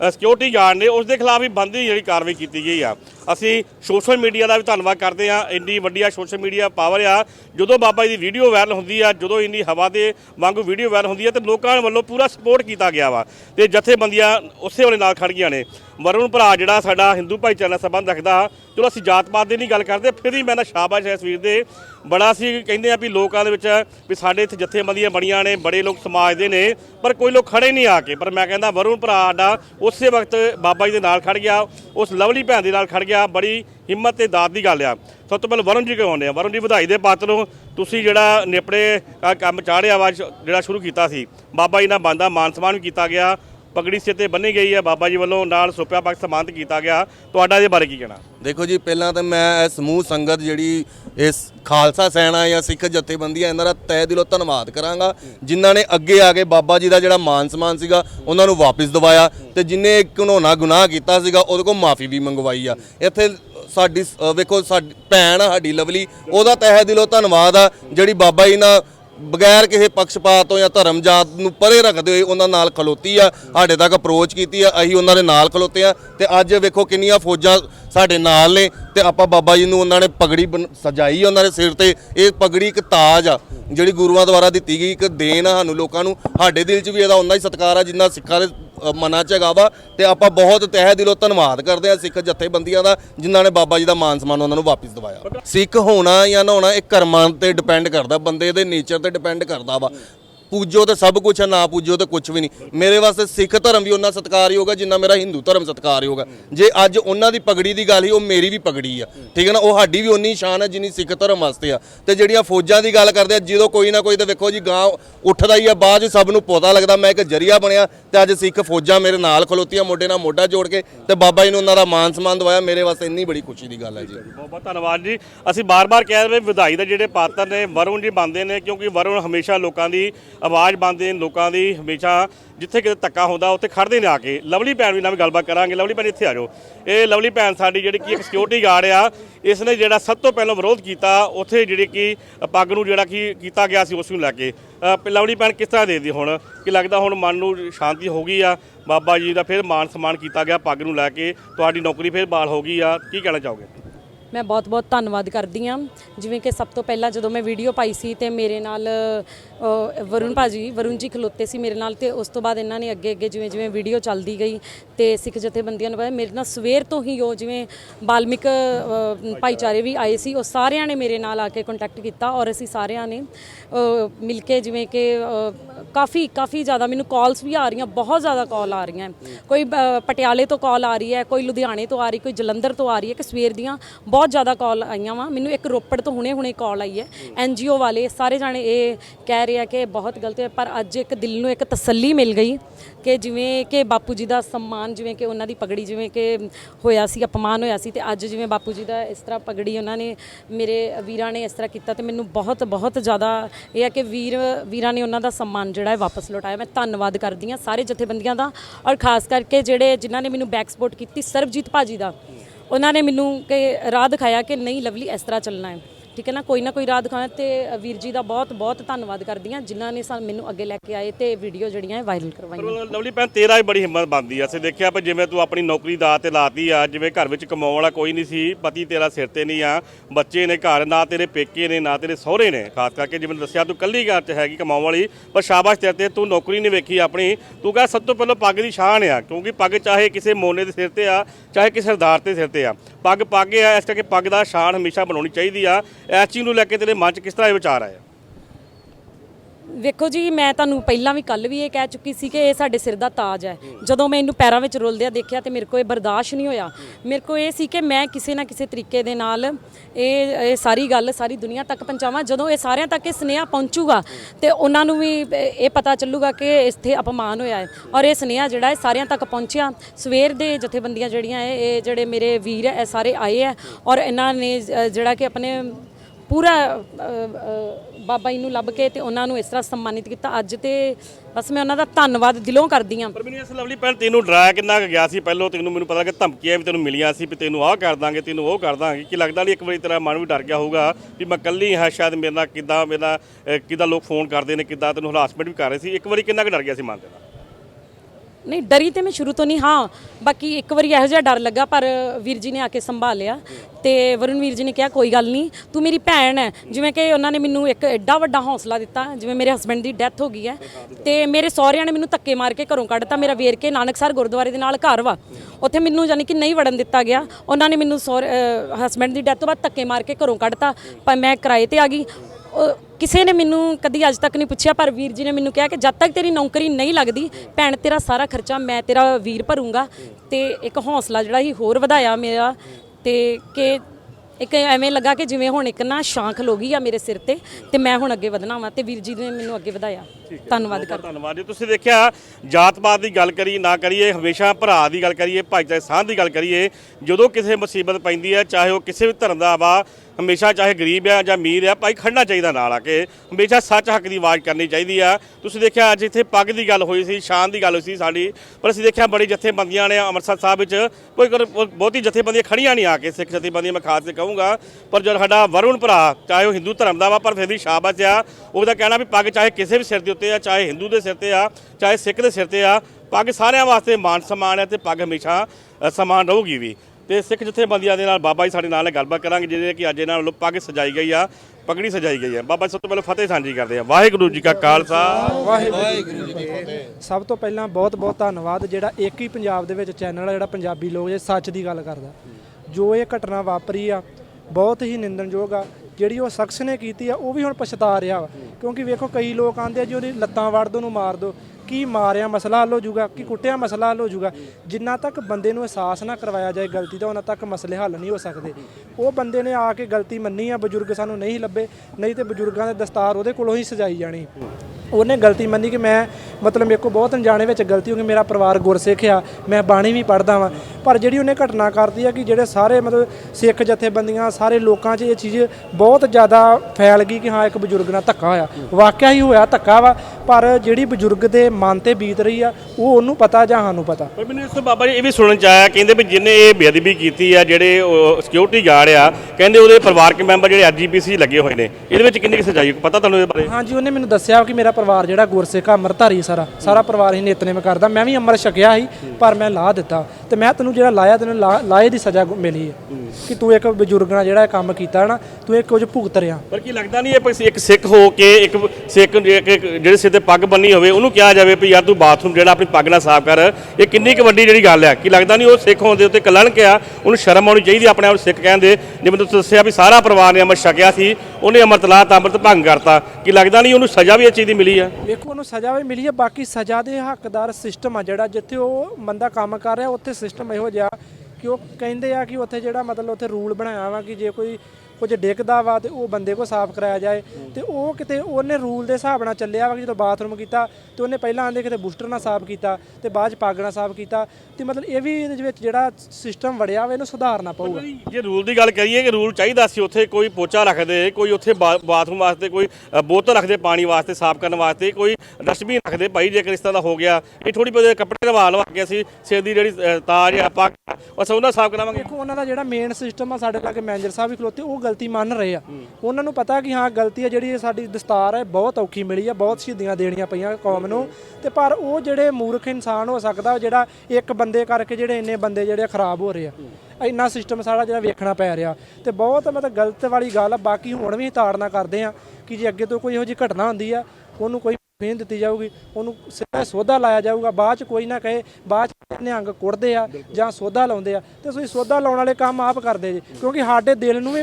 ਸਿਕਿਉਰਿਟੀ ਗਾਰਡ ਨੇ ਉਸ ਦੇ ਖਿਲਾਫ ਵੀ ਬੰਦੀ ਜਿਹੜੀ ਕਾਰਵਾਈ ਕੀਤੀ ਗਈ ਆ। ਅਸੀਂ ਸੋਸ਼ਲ ਮੀਡੀਆ ਦਾ ਵੀ ਧੰਨਵਾਦ ਕਰਦੇ ਆ ਇੰਨੀ ਵੱਡੀ ਆ ਸੋਸ਼ਲ ਮੀਡੀਆ ਪਾਵਰ ਆ। ਜਦੋਂ ਬਾਬਾ ਜੀ ਦੀ ਵੀਡੀਓ ਵਾਇਰਲ ਹੁੰਦੀ ਆ, ਜਦੋਂ ਇੰਨੀ ਹਵਾ ਦੇ ਵਾਂਗੂ ਵੀਡੀਓ ਵਾਇਰਲ ਹੁੰਦੀ ਆ, ਤੇ ਲੋਕਾਂ ਵੱਲੋਂ ਪੂਰਾ ਸਪੋਰਟ ਕੀਤਾ ਗਿਆ ਵਾ। ਤੇ ਜਥੇਬੰਦੀਆਂ ਉਸੇ ਵੇਲੇ ਨਾਲ ਖੜ ਗਈਆਂ ਨੇ। ਵਰੁਣ ਭਰਾ ਜਿਹੜਾ ਸਾਡਾ ਹਿੰਦੂ ਭਾਈਚਾਰੇ ਨਾਲ ਸੰਬੰਧ ਰੱਖਦਾ, ਚਲੋ ਅਸੀਂ ਜਾਤ ਪਾਤ ਦੀ ਨਹੀਂ ਗੱਲ ਕਰਦੇ, ਫਿਰ ਵੀ ਮੈਂ ਨਾ ਸ਼ਾਬਾਸ਼ ਇਸ ਵੀਰ ਦੇ। ਬੜਾ ਅਸੀਂ ਕਹਿੰਦੇ ਆ ਵੀ ਲੋਕਾਂ ਦੇ ਵਿੱਚ ਵੀ ਸਾਡੇ ਇੱਥੇ ਜਥੇਬੰਦੀਆਂ ਬਣੀਆਂ ਨੇ, ਬੜੇ ਲੋਕ ਸਮਾਜ ਦੇ ਨੇ, ਪਰ ਕੋਈ ਲੋਕ ਖੜੇ ਨਹੀਂ ਆ ਕੇ। ਪਰ ਮੈਂ ਕਹਿੰਦਾ ਵਰੁਣ ਭਰਾ ਸਾਡਾ ਉਸੇ ਵਕਤ ਬਾਬਾ ਜੀ ਦੇ ਨਾਲ ਖੜ ਗਿਆ, ਉਸ ਲਵਲੀ ਭੈਣ ਦੇ ਨਾਲ ਖੜ ਗਿਆ, ਬੜੀ ਹਿੰਮਤ ਤੇ ਦਾਤ ਦੀ ਗੱਲ ਆ। ਸਭ ਤੋਂ ਪਹਿਲਾਂ ਵਰੁਣ ਜੀ ਕਿਉਂ ਆਉਂਦੇ ਆ ਵਰੁਣ ਜੀ ਵਧਾਈ ਦੇ ਪਾਤਰ ਹੋ। ਤੁਸੀਂ ਜਿਹੜਾ ਨੇਪੜੇ ਕੰਮ ਚਾੜਿਆ ਵਾ, ਜਿਹੜਾ ਸ਼ੁਰੂ ਕੀਤਾ ਸੀ, ਬਾਬਾ ਜੀ ਨਾਲ ਬੰਦਾ ਮਾਨ ਸਨਮਾਨ ਵੀ ਕੀਤਾ ਗਿਆ। ਪਗੜੀ ਸਿਰ ਤੇ ਬੰਨੀ ਗਈ ਹੈ। ਬਾਬਾ ਜੀ ਵੱਲੋਂ ਨਾਲ ਸੁਪਿਆ ਪੱਕ ਸਨਮਾਨਿਤ ਕੀਤਾ ਗਿਆ। ਤੁਹਾਡਾ ਇਹਦੇ ਬਾਰੇ ਕੀ ਕਹਿਣਾ? ਦੇਖੋ ਜੀ, ਪਹਿਲਾਂ ਤਾਂ ਮੈਂ ਇਹ ਸਮੂਹ ਸੰਗਤ ਜਿਹੜੀ ਇਸ ਖਾਲਸਾ ਸੈਨਾ ਜਾਂ ਸਿੱਖ ਜਥੇਬੰਦੀ ਜਥੇਬੰਦੀਆਂ ਇਹਨਾਂ ਦਾ ਤਹਿ ਦਿਲੋਂ ਧੰਨਵਾਦ ਕਰਾਂਗਾ। ਜਿਨ੍ਹਾਂ ਨੇ ਅੱਗੇ ਆ ਕੇ ਬਾਬਾ ਜੀ ਦਾ ਜਿਹੜਾ ਮਾਨ ਸਨਮਾਨ ਸੀਗਾ, ਉਹਨਾਂ ਨੂੰ ਵਾਪਸ ਦਿਵਾਇਆ ਤੇ ਜਿਨੇ ਘਨੋਨਾ ਗੁਨਾਹ ਕੀਤਾ ਸੀਗਾ, ਉਹਦੇ ਕੋਲ ਮਾਫੀ ਵੀ ਮੰਗਵਾਈ ਆ। ਇੱਥੇ ਸਾਡੀ ਸ- ਵੇਖੋ, ਸਾਡੀ ਭੈਣ ਆ ਸਾਡੀ ਲਵਲੀ, ਉਹਦਾ ਤਹਿ ਦਿਲੋਂ ਧੰਨਵਾਦ ਆ, ਜਿਹੜੀ ਬਾਬਾ ਜੀ ਨਾਲ ਬਗੈਰ ਕਿਸੇ ਪੱਖਪਾਤ ਤੋਂ ਜਾਂ ਧਰਮ ਜਾਤ ਨੂੰ ਪਰੇ ਰੱਖਦੇ ਹੋਏ ਉਹਨਾਂ ਨਾਲ ਖਲੋਤੀ ਆ, ਸਾਡੇ ਤੱਕ ਅਪਰੋਚ ਕੀਤੀ ਆ, ਅਸੀਂ ਉਹਨਾਂ ਦੇ ਨਾਲ ਖਲੋਤੇ ਆ ਤੇ ਅੱਜ ਵੇਖੋ ਕਿੰਨੀਆਂ ਫੌਜਾਂ ਸਾਡੇ ਨਾਲ ਨੇ ਤੇ ਆਪਾਂ ਬਾਬਾ ਜੀ ਨੂੰ ਉਹਨਾਂ ਨੇ ਪਗੜੀ ਬਣ- ਸਜਾਈ ਆ ਉਹਨਾਂ ਦੇ ਸਿਰ ਤੇ, ਇਹ ਪਗੜੀ ਇੱਕ ਤਾਜ ਆ, ਜਿਹੜੀ ਗੁਰੂਆਂ ਦੁਆਰਾ ਦਿੱਤੀ ਗਈ ਇੱਕ ਦੇਣ ਆ ਸਾਨੂੰ ਲੋਕਾਂ ਨੂੰ, ਸਾਡੇ ਦਿਲ 'ਚ ਵੀ ਇਹਦਾ ਉਨਾ ਹੀ ਸਤਿਕਾਰ ਆ ਜਿੰਨਾ ਸਿੱਖਾਂ ਦੇ ਮਨਾਂ 'ਚ ਹੈਗਾ ਵਾ ਤੇ ਆਪਾਂ ਬਹੁਤ ਤਹਿ ਦਿਲੋਂ ਧੰਨਵਾਦ ਕਰਦੇ ਆ ਸਿੱਖ ਜਥੇਬੰਦੀਆਂ ਦਾ, ਜਿਨ੍ਹਾਂ ਨੇ ਬਾਬਾ ਜੀ ਦਾ ਮਾਨ ਸਨਮਾਨ ਉਹਨਾਂ ਨੂੰ ਵਾਪਸ ਦਿਵਾਇਆ। ਸਿੱਖ ਹੋਣਾ ਜਾਂ ਨਾ ਹੋਣਾ, ਇਹ ਕਰਮਾਂ ਤੇ ਡਿਪੈਂਡ ਕਰਦਾ, ਬੰਦੇ ਦੇ ਨੇਚਰ ਤੇ ਡਿਪੈਂਡ ਕਰਦਾ ਵਾ। ਪੂਜੋ ਤੇ ਸਭ ਕੁਝ ਹੈ, ਨਾ ਪੂਜੋ ਤੇ ਕੁਝ ਵੀ ਨਹੀਂ। ਮੇਰੇ ਵਾਸਤੇ ਸਿੱਖ ਧਰਮ ਵੀ ਉਹਨਾਂ ਸਤਿਕਾਰਯੋਗ ਹੈ, ਜਿੰਨਾ ਮੇਰਾ ਹਿੰਦੂ ਧਰਮ ਸਤਿਕਾਰਯੋਗ ਹੈ। ਜੇ ਅੱਜ ਉਹਨਾਂ ਦੀ ਪਗੜੀ ਦੀ ਗੱਲ ਹੀ, ਉਹ ਮੇਰੀ ਵੀ ਪਗੜੀ ਆ। ਠੀਕ ਹੈ ਨਾ, ਉਹ ਸਾਡੀ ਵੀ ਉਨੀ ਸ਼ਾਨ ਹੈ ਜਿੰਨੀ ਸਿੱਖ ਧਰਮ ਵਾਸਤੇ ਆ। ਤੇ ਜਿਹੜੀਆਂ ਫੌਜਾਂ ਦੀ ਗੱਲ ਕਰਦੇ ਆ, ਜਦੋਂ ਕੋਈ ਨਾ ਕੋਈ ਤਾਂ ਵੇਖੋ ਜੀ ਗਾਂ ਉੱਠਦਾ ਹੀ ਆ, ਬਾਅਦ 'ਚ ਸਭ ਨੂੰ ਪਤਾ ਲੱਗਦਾ, ਮੈਂ ਇੱਕ ਜਰੀਆ ਬਣਿਆ ਤੇ ਅੱਜ ਸਿੱਖ ਫੌਜਾਂ ਮੇਰੇ ਨਾਲ ਖਲੋਤੀਆਂ, ਮੋਢੇ ਨਾਲ ਮੋਢਾ ਜੋੜ ਕੇ ਤੇ ਬਾਬਾ ਜੀ ਨੂੰ ਉਹਨਾਂ ਦਾ ਮਾਨ ਸਨਮਾਨ ਦਵਾਇਆ। ਮੇਰੇ ਵਾਸਤੇ ਇੰਨੀ ਬੜੀ ਖੁਸ਼ੀ ਦੀ ਗੱਲ ਹੈ ਜੀ। ਬਹੁਤ ਬਹੁਤ ਧੰਨਵਾਦ ਜੀ। ਅਸੀਂ ਬਾਰ-ਬਾਰ ਕਹਿ ਰਹੇ ਵਿਧਾਈ ਦੇ ਜਿਹੜੇ ਪਾਤਰ ਨੇ, ਵਰੁਣ ਜੀ ਬਣਦੇ ਨੇ, ਕਿਉਂਕਿ ਵਰੁਣ ਹਮੇਸ਼ਾ ਲੋਕਾਂ ਦੀ ਆਵਾਜ਼ ਬਣਦੇ ਨੇ ਲੋਕਾਂ ਦੀ ਹਮੇਸ਼ਾ ਜਿੱਥੇ ਕਿਤੇ ਧੱਕਾ ਹੁੰਦਾ, ਉੱਥੇ ਖੜਦੇ ਨੇ ਆ ਕੇ। ਲਵਲੀ ਭੈਣ ਵੀ ਨਾਲ ਵੀ ਗੱਲਬਾਤ ਕਰਾਂਗੇ। ਲਵਲੀ ਭੈਣ ਇੱਥੇ ਆ ਜਾਓ। ਇਹ ਲਵਲੀ ਭੈਣ ਸਾਡੀ ਜਿਹੜੀ ਕਿ ਇੱਕ ਸਿਕਿਉਰਿਟੀ ਗਾਰਡ ਆ ਇਸ ਨੇ ਜਿਹੜਾ ਸਭ ਤੋਂ ਪਹਿਲਾਂ ਵਿਰੋਧ ਕੀਤਾ, ਉੱਥੇ ਜਿਹੜੀ ਕਿ ਪੱਗ ਨੂੰ ਜਿਹੜਾ ਕਿ ਕੀਤਾ ਗਿਆ ਸੀ, ਉਸ ਨੂੰ ਲੈ ਕੇ। ਲਵਲੀ ਭੈਣ ਕਿਸ ਤਰ੍ਹਾਂ ਦੇ ਦੀ ਹੁਣ? ਕਿ ਲੱਗਦਾ ਹੁਣ ਮਨ ਨੂੰ ਸ਼ਾਂਤੀ ਹੋ ਗਈ ਆ? ਬਾਬਾ ਜੀ ਦਾ ਫਿਰ ਮਾਨ ਸਨਮਾਨ ਕੀਤਾ ਗਿਆ ਪੱਗ ਨੂੰ ਲੈ ਕੇ। ਤੁਹਾਡੀ ਨੌਕਰੀ ਫਿਰ ਬਹਾਲ ਹੋ ਗਈ ਆ। ਕੀ ਕਹਿਣਾ ਚਾਹੋਗੇ? ਮੈਂ ਬਹੁਤ-ਬਹੁਤ ਧੰਨਵਾਦ ਕਰਦੀ ਹਾਂ। ਜਿਵੇਂ ਕਿ ਸਭ ਤੋਂ ਪਹਿਲਾਂ ਜਦੋਂ ਮੈਂ ਵੀਡੀਓ ਪਾਈ ਸੀ ਤੇ ਮੇਰੇ ਨਾਲ ਵਰੁਣ ਭਾਜੀ ਵਰੁਣ ਜੀ ਖਲੋਤੇ ਸੀ ਮੇਰੇ ਨਾਲ ਤੇ ਉਸ ਤੋਂ ਬਾਅਦ ਇਹਨਾਂ ਨੇ ਅੱਗੇ ਅੱਗੇ ਜਿਵੇਂ ਜਿਵੇਂ ਵੀਡੀਓ ਚੱਲਦੀ ਗਈ ਤੇ ਸਿੱਖ ਜਥੇਬੰਦੀਆਂ ਨੂੰ ਪਤਾ ਮੇਰੇ ਨਾਲ ਸਵੇਰ ਤੋਂ ਹੀ ਉਹ ਜਿਵੇਂ ਬਾਲਮਿਕ ਭਾਈਚਾਰੇ ਵੀ ਆਏ ਸੀ ਉਹ ਸਾਰਿਆਂ ਨੇ ਮੇਰੇ ਨਾਲ ਆ ਕੇ ਕੰਟੈਕਟ ਕੀਤਾ ਔਰ ਅਸੀਂ ਸਾਰਿਆਂ ਨੇ ਮਿਲ ਕੇ ਜਿਵੇਂ ਕਿ ਕਾਫੀ ਕਾਫੀ ਜ਼ਿਆਦਾ ਮੈਨੂੰ ਕਾਲਸ ਵੀ ਆ ਰਹੀਆਂ ਬਹੁਤ ਜ਼ਿਆਦਾ ਕਾਲ ਆ ਰਹੀਆਂ। ਕੋਈ ਪਟਿਆਲੇ ਤੋਂ ਕਾਲ ਆ ਰਹੀ ਹੈ ਕੋਈ ਲੁਧਿਆਣੇ ਤੋਂ ਆ ਰਹੀ ਕੋਈ ਜਲੰਧਰ ਤੋਂ ਆ ਰਹੀ ਹੈ ਕਿ ਸਵੇਰ ਦੀਆਂ ਬਹੁਤ ਜ਼ਿਆਦਾ ਕਾਲ ਆਈਆਂ ਵਾ। ਮੈਨੂੰ ਇੱਕ ਰੋਪੜ ਤੋਂ ਹੁਣੇ-ਹੁਣੇ ਕਾਲ ਆਈ ਹੈ। ਐਨਜੀਓ ਵਾਲੇ ਸਾਰੇ ਜਾਣੇ ਇਹ ਕਹਿ ਰਹੇ ਆ ਕਿ ਬਹੁਤ ਗਲਤ ਹੈ, ਪਰ ਅੱਜ ਇੱਕ ਦਿਲ ਨੂੰ ਇੱਕ ਤਸੱਲੀ ਮਿਲ ਗਈ ਕਿ ਜਿਵੇਂ ਕਿ ਬਾਪੂ ਜੀ ਦਾ ਸਨਮਾਨ, ਜਿਵੇਂ ਕਿ ਉਹਨਾਂ ਦੀ ਪਗੜੀ ਜਿਵੇਂ ਕਿ ਹੋਇਆ ਸੀ, ਅਪਮਾਨ ਹੋਇਆ ਸੀ ਤੇ ਅੱਜ ਜਿਵੇਂ ਬਾਪੂ ਜੀ ਦਾ ਇਸ ਤਰ੍ਹਾਂ ਪਗੜੀ ਉਹਨਾਂ ਨੇ, ਮੇਰੇ ਵੀਰਾਂ ਨੇ ਇਸ ਤਰ੍ਹਾਂ ਕੀਤਾ ਤੇ ਮੈਨੂੰ ਬਹੁਤ ਬਹੁਤ ਜ਼ਿਆਦਾ ਇਹ ਹੈ ਕਿ ਵੀਰ, ਵੀਰਾਂ ਨੇ ਉਹਨਾਂ ਦਾ ਸਨਮਾਨ ਜਿਹੜਾ ਹੈ ਵਾਪਸ ਲੁਟਾਇਆ। ਮੈਂ ਧੰਨਵਾਦ ਕਰਦੀ ਹਾਂ ਸਾਰੇ ਜਥੇਬੰਦੀਆਂ ਦਾ ਔਰ ਖਾਸ ਕਰਕੇ ਜਿਹੜੇ ਜਿਨ੍ਹਾਂ ਨੇ ਮੈਨੂੰ ਬੈਕ ਸਪੋਰਟ ਕੀਤੀ, ਸਰਬਜੀਤ ਭਾਜੀ ਦਾ, ਉਹਨਾਂ ਨੇ ਮੈਨੂੰ ਕਿ ਰਾਹ ਦਿਖਾਇਆ ਕਿ ਨਹੀਂ, ਲਵਲੀ, ਇਸ ਤਰ੍ਹਾਂ ਚੱਲਣਾ ਹੈ। ਠੀਕ ਹੈ ਨਾ, ਕੋਈ ਨਾ ਕੋਈ ਰਾਹ ਦਿਖਾਇਆ ਤੇ ਵੀਰ ਜੀ ਦਾ ਬਹੁਤ ਬਹੁਤ ਧੰਨਵਾਦ ਕਰਦੀ ਹਾਂ ਜਿਨ੍ਹਾਂ ਨੇ ਸਾਨੂੰ ਮੈਨੂੰ ਅੱਗੇ ਲੈ ਕੇ ਆਏ ਤੇ ਵੀਡੀਓ ਜਿਹੜੀਆਂ ਵਾਇਰਲ ਕਰਵਾਈਆਂ। ਪਰ ਲਵਲੀ ਭੈਣ, ਤੇਰਾ ਹੀ ਬੜੀ ਹਿੰਮਤ ਬਣਦੀ ਆ। ਅਸੀਂ ਦੇਖਿਆ ਪਰ ਜਿਵੇਂ ਤੂੰ ਆਪਣੀ ਨੌਕਰੀ ਦਾ ਤੇ ਲਾਤੀ ਆ, ਜਿਵੇਂ ਘਰ ਵਿੱਚ ਕਮਾਉਣ ਵਾਲਾ ਕੋਈ ਨਹੀਂ ਸੀ, ਪਤੀ ਤੇਰਾ ਸਿਰ ਤੇ ਨਹੀਂ ਆ, ਬੱਚੇ ਨੇ ਘਰ, ਨਾ ਤੇਰੇ ਪੇਕੇ ਨੇ, ਨਾ ਤੇਰੇ ਸਹੁਰੇ ਨੇ। ਖਾਸ ਕਰਕੇ ਜਿਵੇਂ ਦੱਸਿਆ, ਤੂੰ ਕੱਲੀ ਘਰ 'ਚ ਹੈਗੀ ਕਮਾਉਣ ਵਾਲੀ, ਪਰ ਸ਼ਾਬਾਸ਼ ਤੇਰੇ ਤੇ, ਤੂੰ ਨੌਕਰੀ ਨਹੀਂ ਵੇਖੀ ਆਪਣੀ। ਤੂੰ ਕਹ ਸਭ ਤੋਂ ਪਹਿਲਾਂ ਪੱਗ ਦੀ ਸ਼ਾਨ ਆ, ਕਿਉਂਕਿ ਪੱਗ ਚਾਹੇ ਕਿਸੇ ਮੋਨੇ ਦੇ ਸਿਰ ਤੇ ਆ, ਚਾਹੇ ਕਿਸੇ ਸਰਦਾਰ ਦੇ ਸਿਰ ਤੇ ਆ। ਪੱਗ ਪੱਗ ਆ, ਇਸ ਕਰਕੇ ਪੱਗ ਦਾ ਸ਼ਾਨ ਹਮੇਸ਼ਾ ਬਣਾਉਣੀ ਚਾਹੀਦੀ ਆ। ਇਸ ਚੀਜ਼ ਨੂੰ ਲੈ ਕੇ ਤੇਰੇ ਮਨ 'ਚ ਕਿਸ ਤਰ੍ਹਾਂ ਇਹ ਵਿਚਾਰ ਆਇਆ? ਵੇਖੋ ਜੀ, ਮੈਂ ਤੁਹਾਨੂੰ ਪਹਿਲਾਂ ਵੀ ਕੱਲ ਵੀ ਇਹ ਕਹਿ ਚੁੱਕੀ ਸੀ ਕਿ ਇਹ ਸਾਡੇ ਸਿਰ ਦਾ ਤਾਜ ਹੈ। ਜਦੋਂ ਮੈਂ ਇਹਨੂੰ ਪੈਰਾਂ ਵਿੱਚ ਰੁਲਦਿਆਂ ਦੇਖਿਆ ਤੇ ਮੇਰੇ ਕੋਲ ਇਹ ਬਰਦਾਸ਼ਤ ਨਹੀਂ ਹੋਇਆ। ਮੇਰੇ ਕੋਲ ਇਹ ਸੀ ਕਿ ਮੈਂ ਕਿਸੇ ਨਾ ਕਿਸੇ ਤਰੀਕੇ ਦੇ ਨਾਲ ਇਹ ਇਹ ਸਾਰੀ ਗੱਲ, ਸਾਰੀ ਦੁਨੀਆ ਤੱਕ ਪਹੁੰਚਾਵਾਂ। ਜਦੋਂ ਇਹ ਸਾਰਿਆਂ ਤੱਕ ਇਹ ਸੁਨੇਹਾ ਪਹੁੰਚੂਗਾ ਤੇ ਉਹਨਾਂ ਨੂੰ ਵੀ ਇਹ ਪਤਾ ਚੱਲੂਗਾ ਕਿ ਇੱਥੇ ਅਪਮਾਨ ਹੋਇਆ ਹੈ। ਔਰ ਇਹ ਸੁਨੇਹਾ ਜਿਹੜਾ ਹੈ ਸਾਰਿਆਂ ਤੱਕ ਪਹੁੰਚਿਆ। ਸਵੇਰ ਦੇ ਜਥੇਬੰਦੀਆਂ ਜਿਹੜੀਆਂ ਹੈ ਇਹ ਜਿਹੜੇ ਮੇਰੇ ਵੀਰ ਹੈ, ਇਹ ਸਾਰੇ ਆਏ ਹੈ। ਔਰ ਇਹਨਾਂ ਨੇ ਜਿਹੜਾ ਕਿ ਆਪਣੇ ਪੂਰਾ ਬਾਬਾ ਜੀ ਨੂੰ ਲੱਭ ਕੇ ਤੇ ਉਹਨਾਂ ਨੂੰ ਇਸ ਤਰ੍ਹਾਂ ਸਨਮਾਨਿਤ ਕੀਤਾ। ਅੱਜ ਤੇ ਬਸ ਮੈਂ ਉਹਨਾਂ ਦਾ ਧੰਨਵਾਦ ਦਿਲੋਂ ਕਰਦੀ ਹਾਂ। ਪਰ ਮੈਨੂੰ ਇਸ ਲਵਲੀ ਭੈਣ ਤੈਨੂੰ ਡਰਾਇਆ ਕਿੰਨਾ ਕੁ ਗਿਆ ਸੀ ਪਹਿਲੋਂ ਤੈਨੂੰ ਮੈਨੂੰ ਪਤਾ ਕਿ ਧਮਕੀਆਂ ਵੀ ਤੈਨੂੰ ਮਿਲੀਆਂ ਸੀ ਵੀ ਤੈਨੂੰ ਆਹ ਕਰ ਦਾਂਗੇ, ਤੈਨੂੰ ਉਹ ਕਰ ਦਾਂਗੇ। ਕਿ ਲੱਗਦਾ ਨਹੀਂ ਇੱਕ ਵਾਰੀ ਤੇਰਾ ਮਨ ਵੀ ਡਰ ਗਿਆ ਹੋਊਗਾ ਵੀ ਮੈਂ ਕੱਲੀ ਹਾਂ, ਸ਼ਾਇਦ ਮੇਰੇ ਨਾਲ ਕਿੱਦਾਂ, ਮੇਰਾ ਨਾਲ ਕਿੱਦਾਂ ਲੋਕ ਫੋਨ ਕਰਦੇ ਨੇ, ਕਿੱਦਾਂ ਤੈਨੂੰ ਹਰਾਸਮੈਂਟ ਵੀ ਕਰ ਰਹੇ ਸੀ। ਇੱਕ ਵਾਰੀ ਕਿੰਨਾ ਕੁ ਡਰ ਗਿਆ ਸੀ ਮਨ ਦੇ ਨਾਲ ਨਹੀਂ, ਡਰੀ ਤੇ ਮੈਂ ਸ਼ੁਰੂ ਤੋਂ ਨਹੀਂ, ਹਾਂ, ਬਾਕੀ ਇੱਕ ਵਾਰੀ ਇਹੋ ਜਿਹਾ ਡਰ ਲੱਗਾ, ਪਰ ਵੀਰ ਜੀ ਨੇ ਆ ਕੇ ਸੰਭਾਲਿਆ ਤੇ ਵਰੁਣ ਵੀਰ ਜੀ ਨੇ ਕਿਹਾ, ਕੋਈ ਗੱਲ ਨਹੀਂ, ਤੂੰ ਮੇਰੀ ਭੈਣ ਹੈ। ਜਿਵੇਂ ਕਿ ਉਹਨਾਂ ਨੇ ਮੈਨੂੰ ਇੱਕ ਐਡਾ ਵੱਡਾ ਹੌਸਲਾ ਦਿੱਤਾ, ਜਿਵੇਂ ਮੇਰੇ ਹਸਬੰਡ ਦੀ ਡੈਥ ਹੋ ਗਈ ਹੈ ਤੇ ਮੇਰੇ ਸਹੁਰਿਆਂ ਨੇ ਮੈਨੂੰ ਧੱਕੇ ਮਾਰ ਕੇ ਘਰੋਂ ਕੱਢਤਾ। ਮੇਰਾ ਵੇਰ ਕੇ ਨਾਨਕਸਰ ਗੁਰਦੁਆਰੇ ਦੇ ਨਾਲ ਘਰ ਵਾ। ਉੱਥੇ ਮੈਨੂੰ ਯਾਨੀ ਕਿ ਨਹੀਂ ਵੜਨ ਦਿੱਤਾ ਗਿਆ। ਉਹਨਾਂ ਨੇ ਮੈਨੂੰ ਹਸਬੰਡ ਦੀ ਡੈਥ ਤੋਂ ਬਾਅਦ ਧੱਕੇ ਮਾਰ ਕੇ ਘਰੋਂ ਕੱਢਤਾ। ਪਰ ਮੈਂ ਕਿਰਾਏ ਤੇ ਆ ਗਈ। ਕਿਸੇ ਨੇ ਮੈਨੂੰ ਕਦੀ ਅੱਜ ਤੱਕ ਨਹੀਂ ਪੁੱਛਿਆ ਪਰ ਵੀਰ ਜੀ ਨੇ ਮੈਨੂੰ ਕਿਹਾ ਕਿ ਜਦ ਤੱਕ ਤੇਰੀ ਨੌਕਰੀ ਨਹੀਂ ਲੱਗਦੀ ਭੈਣ ਤੇਰਾ ਸਾਰਾ ਖਰਚਾ ਮੈਂ ਤੇਰਾ ਵੀਰ ਭਰੂੰਗਾ। ਤੇ ਇੱਕ ਹੌਸਲਾ ਜਿਹੜਾ ਹੀ ਹੋਰ ਵਧਾਇਆ ਮੇਰਾ। ਤੇ ਕਿ ਇੱਕ ਐਵੇਂ ਲੱਗਾ ਕਿ ਜਿਵੇਂ ਹੁਣ ਇੱਕ ਨਾ ਸ਼ਾਂਖ ਲੋ ਗਈ ਆ ਮੇਰੇ ਸਿਰ ਤੇ ਤੇ ਮੈਂ ਹੁਣ ਅੱਗੇ ਵਧਣਾ ਵਾ ਤੇ ਵੀਰ ਜੀ ਨੇ ਮੈਨੂੰ ਅੱਗੇ ਵਧਾਇਆ। ਧੰਨਵਾਦ ਕਰ ਧੰਨਵਾਦ ਜੀ। ਤੁਸੀਂ ਦੇਖਿਆ ਜਾਤ-ਪਾਤ ਦੀ ਗੱਲ ਕਰੀ ਨਾ ਕਰੀਏ ਹਮੇਸ਼ਾ ਭਰਾ ਦੀ ਗੱਲ ਕਰੀਏ ਭਾਈਚਾਰੇ ਸਾਂਝ ਦੀ ਗੱਲ ਕਰੀਏ ਜਦੋਂ ਕਿਸੇ ਮੁਸੀਬਤ ਪੈਂਦੀ ਹੈ ਚਾਹੇ ਉਹ ਕਿਸੇ ਵੀ ਧਰਮ ਦਾ ਵਾ ਹਮੇਸ਼ਾ ਚਾਹੇ ਗਰੀਬ ਆ ਜਾਂ ਅਮੀਰ ਆ, ਭਾਈ ਖੜਨਾ ਚਾਹੀਦਾ ਨਾਲ ਆ ਕੇ। ਹਮੇਸ਼ਾ ਸੱਚ ਹੱਕ ਦੀ ਆਵਾਜ਼ ਕਰਨੀ ਚਾਹੀਦੀ ਆ। ਤੁਸੀਂ ਦੇਖਿਆ ਅੱਜ ਇੱਥੇ ਪੱਗ ਦੀ ਗੱਲ ਹੋਈ ਸੀ, ਸ਼ਾਨ ਦੀ ਗੱਲ ਹੋਈ ਸੀ ਸਾਡੀ, ਪਰ ਅਸੀਂ ਦੇਖਿਆ ਬੜੀ ਜਥੇਬੰਦੀਆਂ ਨੇ ਅੰਮ੍ਰਿਤਸਰ ਸਾਹਿਬ ਵਿੱਚ, ਕੋਈ ਬਹੁਤੀ ਜਥੇਬੰਦੀਆਂ ਖੜੀਆਂ ਨਹੀਂ ਆ ਕੇ ਸਿੱਖ ਜਥੇਬੰਦੀਆਂ, ਮੈਂ ਖਾਸ ਤੇ ਕਹੂੰਗਾ। ਪਰ ਜਦ ਸਾਡਾ ਵਰੁਣ ਭਰਾ, ਚਾਹੇ ਉਹ ਹਿੰਦੂ ਧਰਮ ਦਾ ਵਾ, ਪਰ ਫਿਰ ਵੀ ਸ਼ਾਬਾਸ਼ ਆ। ਉਹਦਾ ਕਹਿਣਾ ਵੀ ਪੱਗ ਚਾਹੇ ਕਿਸੇ ਵੀ ਸਿਰ ਦੇ ਉੱਤੇ ਆ, ਚਾਹੇ ਹਿੰਦੂ ਦੇ ਸਿਰ ਤੇ ਆ, ਚਾਹੇ ਸਿੱਖ ਦੇ ਸਿਰ ਤੇ ਆ, ਪੱਗ ਸਾਰਿਆਂ ਵਾਸਤੇ ਮਾਨ ਸਮਾਨ ਹੈ ਤੇ ਪੱਗ ਹਮੇਸ਼ਾ ਸਮਾਨ ਸਨਮਾਨ ਰਹੂਗੀ ਵੀ। ਤੇ ਸਿੱਖ ਜਥੇਬੰਦੀਆਂ ਦੇ ਨਾਲ ਬਾਬਾ ਜੀ ਸਾਡੇ ਨਾਲ ਗੱਲਬਾਤ ਕਰਾਂਗੇ ਜਿਹਦੇ ਕਿ ਅੱਜ ਇਹਨਾਂ ਵੱਲੋਂ ਪੱਗ ਸਜਾਈ ਗਈ ਆ ਪਗੜੀ ਸਜਾਈ ਗਈ ਆ। ਬਾਬਾ ਜੀ ਸਭ ਤੋਂ ਪਹਿਲਾਂ ਫਤਿਹ ਸਾਂਝੀ ਕਰਦੇ ਆ। ਵਾਹਿਗੁਰੂ ਜੀ ਕਾ ਖਾਲਸਾ। ਵਾਹਿਗੁਰੂ ਜੀ ਕੀ ਫਤਿਹ। ਸਭ ਤੋਂ ਪਹਿਲਾਂ ਬਹੁਤ ਬਹੁਤ ਧੰਨਵਾਦ ਜਿਹੜਾ ਇੱਕ ਹੀ ਪੰਜਾਬ ਦੇ ਵਿੱਚ ਚੈਨਲ ਆ ਜਿਹੜਾ ਪੰਜਾਬੀ ਲੋਕ ਜੇ ਸੱਚ ਦੀ ਗੱਲ ਕਰਦਾ। ਜੋ ਇਹ ਘਟਨਾ ਵਾਪਰੀ ਆ ਬਹੁਤ ਹੀ ਨਿੰਦਣਯੋਗ ਆ ਜਿਹੜੀ ਉਹ ਸ਼ਖਸ ਨੇ ਕੀਤੀ ਆ ਉਹ ਵੀ ਹੁਣ ਪਛਤਾ ਰਿਹਾ ਵਾ। ਕਿਉਂਕਿ ਵੇਖੋ ਕਈ ਲੋਕ ਆਂਦੇ ਆ ਜੀ ਉਹਦੀ ਲੱਤਾਂ ਵੜ ਦੋ ਨੂੰ ਮਾਰ ਦੋ। ਕੀ ਮਾਰਿਆ ਮਸਲਾ ਹੱਲ ਹੋ ਜਾਊਗਾ, ਕੀ ਕੁੱਟਿਆ ਮਸਲਾ ਹੱਲ ਹੋ ਜਾਊਗਾ। ਜਿੰਨਾ ਤੱਕ ਬੰਦੇ ਨੂੰ ਅਹਿਸਾਸ ਨਾ ਕਰਵਾਇਆ ਜਾਏ ਗਲਤੀ ਦਾ, ਉਹਨਾਂ ਤੱਕ ਮਸਲੇ ਹੱਲ ਨਹੀਂ ਹੋ ਸਕਦੇ। ਉਹ ਬੰਦੇ ਨੇ ਆ ਕੇ ਗਲਤੀ ਮੰਨੀ ਆ, ਬਜ਼ੁਰਗ ਸਾਨੂੰ ਨਹੀਂ ਲੱਭੇ, ਨਹੀਂ ਤੇ ਬਜ਼ੁਰਗਾਂ ਦੇ ਦਸਤਾਰ ਉਹਦੇ ਕੋਲੋਂ ਹੀ ਸਜਾਈ ਜਾਣੀ। ਉਹਨੇ ਗਲਤੀ ਮੰਨੀ ਕਿ ਮੈਂ, ਮਤਲਬ ਮੇਰੇ ਕੋਲ ਬਹੁਤ ਅਣਜਾਣੇ ਵਿੱਚ ਗਲਤੀ ਹੋ ਗਈ, ਮੇਰਾ ਪਰਿਵਾਰ ਗੁਰਸਿੱਖ ਆ, ਮੈਂ ਬਾਣੀ ਵੀ ਪੜਦਾ ਵਾਂ। ਪਰ ਜਿਹੜੀ ਉਹਨੇ ਘਟਨਾ ਕਰਦੀ ਆ ਕਿ ਜਿਹੜੇ ਸਾਰੇ ਮਤਲਬ ਸਿੱਖ ਜਥੇਬੰਦੀਆਂ, ਸਾਰੇ ਲੋਕਾਂ 'ਚ ਇਹ ਚੀਜ਼ ਬਹੁਤ ਜ਼ਿਆਦਾ ਫੈਲ ਗਈ ਕਿ ਹਾਂ, ਇੱਕ ਬਜ਼ੁਰਗ ਨਾਲ ਧੱਕਾ ਹੋਇਆ। ਵਾਕਿਆ ਹੀ ਹੋਇਆ, ਧੱਕਾ ਵਾ। ਪਰ ਜਿਹੜੀ ਬਜ਼ੁਰਗ ਦੇ ਮਨ ਤੇ ਬੀਤ ਰਹੀ ਆ ਉਹ ਉਹਨੂੰ ਪਤਾ ਜਾਂ ਸਾਨੂੰ ਪਤਾ। ਪਰ ਮੈਨੂੰ ਇਸ ਤੋਂ ਬਾਬਾ ਜੀ ਇਹ ਵੀ ਸੁਣਨ ਚ ਆਇਆ ਕਹਿੰਦੇ ਵੀ ਜਿਹਨੇ ਇਹ ਬੇਅਦਬੀ ਕੀਤੀ ਆ ਜਿਹੜੇ ਸਿਕਿਉਰਿਟੀ ਗਾਰਡ ਆ ਕਹਿੰਦੇ ਉਹਦੇ ਪਰਿਵਾਰਕ ਮੈਂਬਰ ਜਿਹੜੇ ਆਰਜੀਪੀਸੀ ਲੱਗੇ ਹੋਏ ਨੇ ਇਹਦੇ ਵਿੱਚ ਕਿੰਨੀ ਕੁ ਸਜਾਈ ਪਤਾ ਤੁਹਾਨੂੰ ਇਹਦੇ ਬਾਰੇ? ਹਾਂਜੀ ਉਹਨੇ ਮੈਨੂੰ ਦੱਸਿਆ ਕਿ ਮੇਰਾ ਪਰਿਵਾਰ ਜਿਹੜਾ ਗੁਰਸਿੱਖ ਅੰਮ੍ਰਿਤਧਾਰੀ ਸਾਰਾ ਸਾਰਾ ਪਰਿਵਾਰ ਹੀ ਨਿਤਨੇਮ ਕਰਦਾ। ਮੈਂ ਵੀ ਅੰਮ੍ਰਿਤ ਛਕਿਆ ਸੀ ਪਰ ਮੈਂ ਲਾ ਦਿੱਤਾ। ਤੇ ਮੈਂ ਤੈਨੂੰ ਜਿਹੜਾ ਲਾਇਆ ਤੈਨੂੰ ਲਾ- ਲਾਏ ਦੀ ਸਜ਼ਾ ਮਿਲੀ ਹੈ ਕਿ ਤੂੰ ਇੱਕ ਬਜ਼ੁਰਗ ਨਾਲ ਜਿਹੜਾ ਇਹ ਕੰਮ ਕੀਤਾ ਨਾ ਤੂੰ ਇਹ ਕੁਝ ਭੁਗਤ ਰਿਹਾ। ਪਰ ਕੀ ਲੱਗਦਾ ਨਹੀਂ ਇਹ ਪਰ ਇੱਕ ਸਿੱਖ ਹੋ ਕੇ ਇੱਕ ਸਿੱਖ ਇੱਕ- ਇੱਕ ਜਿਹੜੇ ਸਿਰ ਤੇ ਪੱਗ ਬੰਨੀ ਹੋਵੇ ਉਹਨੂੰ ਕਿਹਾ ਜਾਵੇ ਵੀ ਯਾਰ ਤੂੰ ਬਾਥਰੂਮ ਜਿਹੜਾ ਆਪਣੀ ਪੱਗ ਨਾਲ ਸਾਫ਼ ਕਰ ਇਹ ਕਿੰਨੀ ਕੁ ਵੱਡੀ ਜਿਹੜੀ ਗੱਲ ਹੈ? ਕੀ ਲੱਗਦਾ ਨਹੀਂ ਉਹ ਸਿੱਖ ਹੋਣ ਦੇ ਉੱਤੇ ਕਲੰਕ ਆ? ਉਹਨੂੰ ਸ਼ਰਮ ਆਉਣੀ ਚਾਹੀਦੀ ਆਪਣੇ ਆਪ ਨੂੰ ਸਿੱਖ ਕਹਿੰਦੇ ਜਿਵੇਂ ਤੁਸੀਂ ਦੱਸਿਆ ਵੀ ਸਾਰਾ ਪਰਿਵਾਰ ਨੇ ਅੰਮ੍ਰਿਤ ਛਕਿਆ ਸੀ ਉਹਨੇ ਅੰਮ੍ਰਿਤ ਲਾਤਾ, ਅੰਮ੍ਰਿਤ ਭੰਗ ਕਰਤਾ। ਕਿ ਲੱਗਦਾ ਨਹੀਂ ਉਹਨੂੰ ਸਜ਼ਾ ਵੀ ਇਹ ਚੀਜ਼ ਦੀ ਮਿਲੀ ਆ? ਵੇਖੋ, ਉਹਨੂੰ ਸਜ਼ਾ ਵੀ ਮਿਲੀ ਹੈ ਬਾਕੀ ਸਜ਼ਾ ਦੇ ਹੱਕਦਾਰ ਸਿਸਟਮ ਆ ਜਿਹੜਾ, ਜਿੱਥੇ ਉਹ ਬੰਦਾ ਕੰਮ ਕਰ ਰਿਹਾ, ਉੱਥੇ ਸਿਸਟਮ ਇਹੋ ਜਿਹਾ ਕਿ ਉਹ ਕਹਿੰਦੇ ਆ ਕਿ ਉੱਥੇ ਜਿਹੜਾ ਮਤਲਬ ਉੱਥੇ ਰੂਲ ਬਣਾਇਆ ਵਾ ਕਿ ਜੇ ਕੋਈ ਕੁਝ ਡਿੱਗਦਾ ਵਾ ਤੇ ਉਹ ਬੰਦੇ ਕੋ ਸਾਫ਼ ਕਰਾਇਆ ਜਾਏ ਤੇ ਉਹ ਕਿਤੇ ਉਹਨੇ ਰੂਲ ਦੇ ਹਿਸਾਬ ਨਾਲ ਚੱਲਿਆ ਵਾ ਜਦੋਂ ਬਾਥਰੂਮ ਕੀਤਾ ਤੇ ਉਹਨੇ ਪਹਿਲਾਂ ਆਂਦੇ ਕਿਤੇ ਬੂਸਟਰ ਨਾਲ ਸਾਫ਼ ਕੀਤਾ ਤੇ ਬਾਅਦ ਚ ਪੱਗ ਨਾਲ ਸਾਫ਼ ਕੀਤਾ ਤੇ ਮਤਲਬ ਇਹ ਵੀ ਇਹਦੇ ਵਿੱਚ ਜਿਹੜਾ ਸਿਸਟਮ ਵੜਿਆ ਵਾ ਇਹਨੂੰ ਸੁਧਾਰਨਾ ਪਊਗਾ। ਜੇ ਰੂਲ ਦੀ ਗੱਲ ਕਰੀਏ ਕਿ ਰੂਲ ਚਾਹੀਦਾ ਸੀ ਉੱਥੇ ਕੋਈ ਪੋਚਾ ਰੱਖਦੇ ਕੋਈ ਉੱਥੇ ਬਾਥਰੂਮ ਵਾਸਤੇ ਕੋਈ ਬੋਤਲ ਰੱਖਦੇ ਪਾਣੀ ਵਾਸਤੇ ਸਾਫ਼ ਕਰਨ ਵਾਸਤੇ ਕੋਈ ਡਸਟਬਿਨ ਰੱਖਦੇ ਭਾਈ ਜੇਕਰ ਇਸ ਤਰ੍ਹਾਂ ਦਾ ਹੋ ਗਿਆ ਇਹ ਥੋੜੀ ਬਹੁਤੇ ਕੱਪੜੇ ਲਵਾ ਲਵਾ ਕੇ ਅਸੀਂ ਸਿਰ ਦੀ ਜਿਹੜੀ ਤਾਜ ਆ ਪੱਗ ਬਸ ਉਹਨਾਂ ਸਾਫ਼ ਕਰਾਵਾਂਗੇ। ਦੇਖੋ ਉਹਨਾਂ ਦਾ ਜਿਹੜਾ ਮੇਨ ਸਿਸਟਮ ਆ ਸਾਡੇ ਲਾਗੇ ਮੈਨੇਜਰ ਸਾਹਿਬ ਵੀ ਖਲੋਤੇ ਉਹ ਗਲਤੀ ਮੰਨ ਰਹੇ ਆ। ਉਹਨਾਂ ਨੂੰ ਪਤਾ ਕਿ ਹਾਂ ਗਲਤੀ ਹੈ ਜਿਹੜੀ ਸਾਡੀ ਦਸਤਾਰ ਹੈ ਬਹੁਤ ਔਖੀ ਮਿਲੀ ਆ ਬਹੁਤ ਸ਼ਹੀਦੀਆਂ ਦੇਣੀਆਂ ਪਈਆਂ ਕੌਮ ਨੂੰ। ਤੇ ਪਰ ਉਹ ਜਿਹੜੇ ਮੂਰਖ ਇਨਸਾਨ ਹੋ ਸਕਦਾ ਜਿਹੜਾ ਇੱਕ ਬੰਦੇ ਕਰਕੇ ਜਿਹੜੇ ਇੰਨੇ ਬੰਦੇ ਜਿਹੜੇ ਖਰਾਬ ਹੋ ਰਹੇ ਆ। ਇੰਨਾ ਸਿਸਟਮ ਸਾਰਾ ਜਿਹੜਾ ਵੇਖਣਾ ਪੈ ਰਿਹਾ। ਤੇ ਬਹੁਤ ਮਤਲਬ ਗਲਤ ਵਾਲੀ ਗੱਲ ਆ ਬਾਕੀ ਹੁਣ ਵੀ ਤਾੜਨਾ ਕਰਦੇ ਆ ਕਿ ਜੇ ਅੱਗੇ ਤੋਂ ਕੋਈ ਇਹੋ ਜਿਹੀ ਘਟਨਾ ਹੁੰਦੀ ਆ ਉਹਨੂੰ ਕੋਈ ਫੇਨ ਦਿੱਤੀ ਜਾਊਗੀ ਉਹਨੂੰ ਸਿੱਧਾ ਸੋਧਾ ਲਾਇਆ ਜਾਊਗਾ ਬਾਅਦ ਚ ਕੋਈ ਨਾ ਕਹੇ ਬਾਅਦ ਚ ਨਿਹੰਗ ਕੁੱਟਦੇ ਆ ਜਾਂ ਸੋਧਾ ਲਾਉਂਦੇ ਆ। ਤੇ ਤੁਸੀਂ ਸੋਧਾ ਲਾਉਣ ਵਾਲੇ ਕੰਮ ਆਪ ਕਰਦੇ ਜੀ ਕਿਉਂਕਿ ਸਾਡੇ ਦਿਲ ਨੂੰ ਵੀ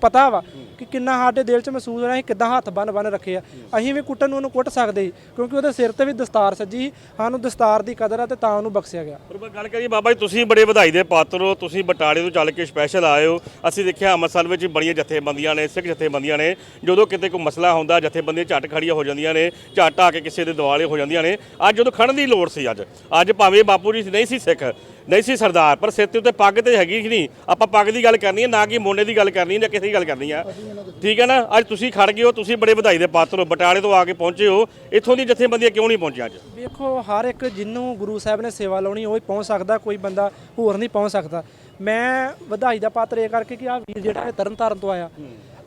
ਪਤਾ ਵਾ ਕਿ ਕਿੰਨਾ ਸਾਡੇ ਦਿਲ 'ਚ ਮਹਿਸੂਸ ਹੋਣਾ ਅਸੀਂ ਕਿੱਦਾਂ ਹੱਥ ਬੰਨ ਬੰਨ ਰੱਖੇ ਆ। ਅਸੀਂ ਵੀ ਕੁੱਟਣ ਨੂੰ ਉਹਨੂੰ ਕੁੱਟ ਸਕਦੇ ਸੀ, ਕਿਉਂਕਿ ਉਹਦੇ ਸਿਰ ਤੇ ਵੀ ਦਸਤਾਰ ਸੱਜੀ ਸੀ। ਸਾਨੂੰ ਦਸਤਾਰ ਦੀ ਕਦਰ ਆ ਤੇ ਤਾਂ ਉਹਨੂੰ ਬਖਸ਼ਿਆ ਗਿਆ। ਪਰ ਮੈਂ ਗੱਲ ਕਰੀਏ, ਬਾਬਾ ਜੀ, ਤੁਸੀਂ ਬੜੇ ਵਧਾਈ ਦੇ ਪਾਤਰ ਹੋ, ਤੁਸੀਂ ਬਟਾਲੇ ਤੋਂ ਚੱਲ ਕੇ ਸਪੈਸ਼ਲ ਆਏ ਹੋ। ਅਸੀਂ ਦੇਖਿਆ ਅੰਮ੍ਰਿਤਸਰ ਵਿੱਚ ਬੜੀਆਂ ਜਥੇਬੰਦੀਆਂ ਨੇ, ਸਿੱਖ ਜਥੇਬੰਦੀਆਂ ਨੇ, ਜਦੋਂ ਕਿਤੇ ਕੋਈ ਮਸਲਾ ਹੁੰਦਾ, ਜਥੇਬੰਦੀਆਂ ਝੱਟ ਖੜੀਆਂ ਹੋ ਜਾਂਦੀਆਂ ਨੇ, ਝੱਟ ਆ ਕੇ ਕਿਸੇ ਦੇ ਦੁਆਲੇ ਹੋ ਜਾਂਦੀਆਂ ਨੇ। ਅੱਜ ਜਦੋਂ ਖੜਨ ਦੀ ਲੋੜ ਸੀ ਅੱਜ ਅੱਜ ਭਾਵੇਂ ਬਾਪੂ ਜੀ ਨਹੀਂ ਸੀ ਸਿੱਖ ਨਹੀਂ ਸੀ ਸਰਦਾਰ, ਪਰ ਸਿਰ ਤੇ ਉੱਤੇ ਪੱਗ ਤੇ ਹੈਗੀ ਕਿ ਨਹੀਂ? ਆਪਾਂ ਪੱਗ ਦੀ ਗੱਲ ਕਰਨੀ ਹੈ, ਨਾ ਕਿ ਮੋਨੇ ਦੀ ਗੱਲ ਕਰਨੀ ਹੈ ਜਾਂ ਕਿਸੇ ਦੀ ਗੱਲ ਕਰਨੀ ਆ ਠੀਕ ਹੈ ਨਾ? ਅੱਜ ਤੁਸੀਂ ਖੜ ਗਏ ਹੋ, ਤੁਸੀਂ ਬੜੇ ਵਧਾਈ ਦੇ ਪਾਤਰ ਹੋ, ਬਟਾਲੇ ਤੋਂ ਆ ਕੇ ਪਹੁੰਚੇ ਹੋ। ਇੱਥੋਂ ਦੀ ਜਥੇਬੰਦੀਆਂ ਕਿਉਂ ਨਹੀਂ ਪਹੁੰਚੀਆਂ ਅੱਜ? ਵੇਖੋ, ਹਰ ਇੱਕ ਜਿਹਨੂੰ ਗੁਰੂ ਸਾਹਿਬ ਨੇ ਸੇਵਾ ਲਾਉਣੀ, ਉਹ ਹੀ ਪਹੁੰਚ ਸਕਦਾ, ਕੋਈ ਬੰਦਾ ਹੋਰ ਨਹੀਂ ਪਹੁੰਚ ਸਕਦਾ। ਮੈਂ ਵਧਾਈ ਦਾ ਪਾਤਰ ਇਹ ਕਰਕੇ ਕਿ ਆ ਵੀਰ ਜਿਹੜਾ ਇਹ ਤਰਨ ਤਾਰਨ ਤੋਂ ਆਇਆ।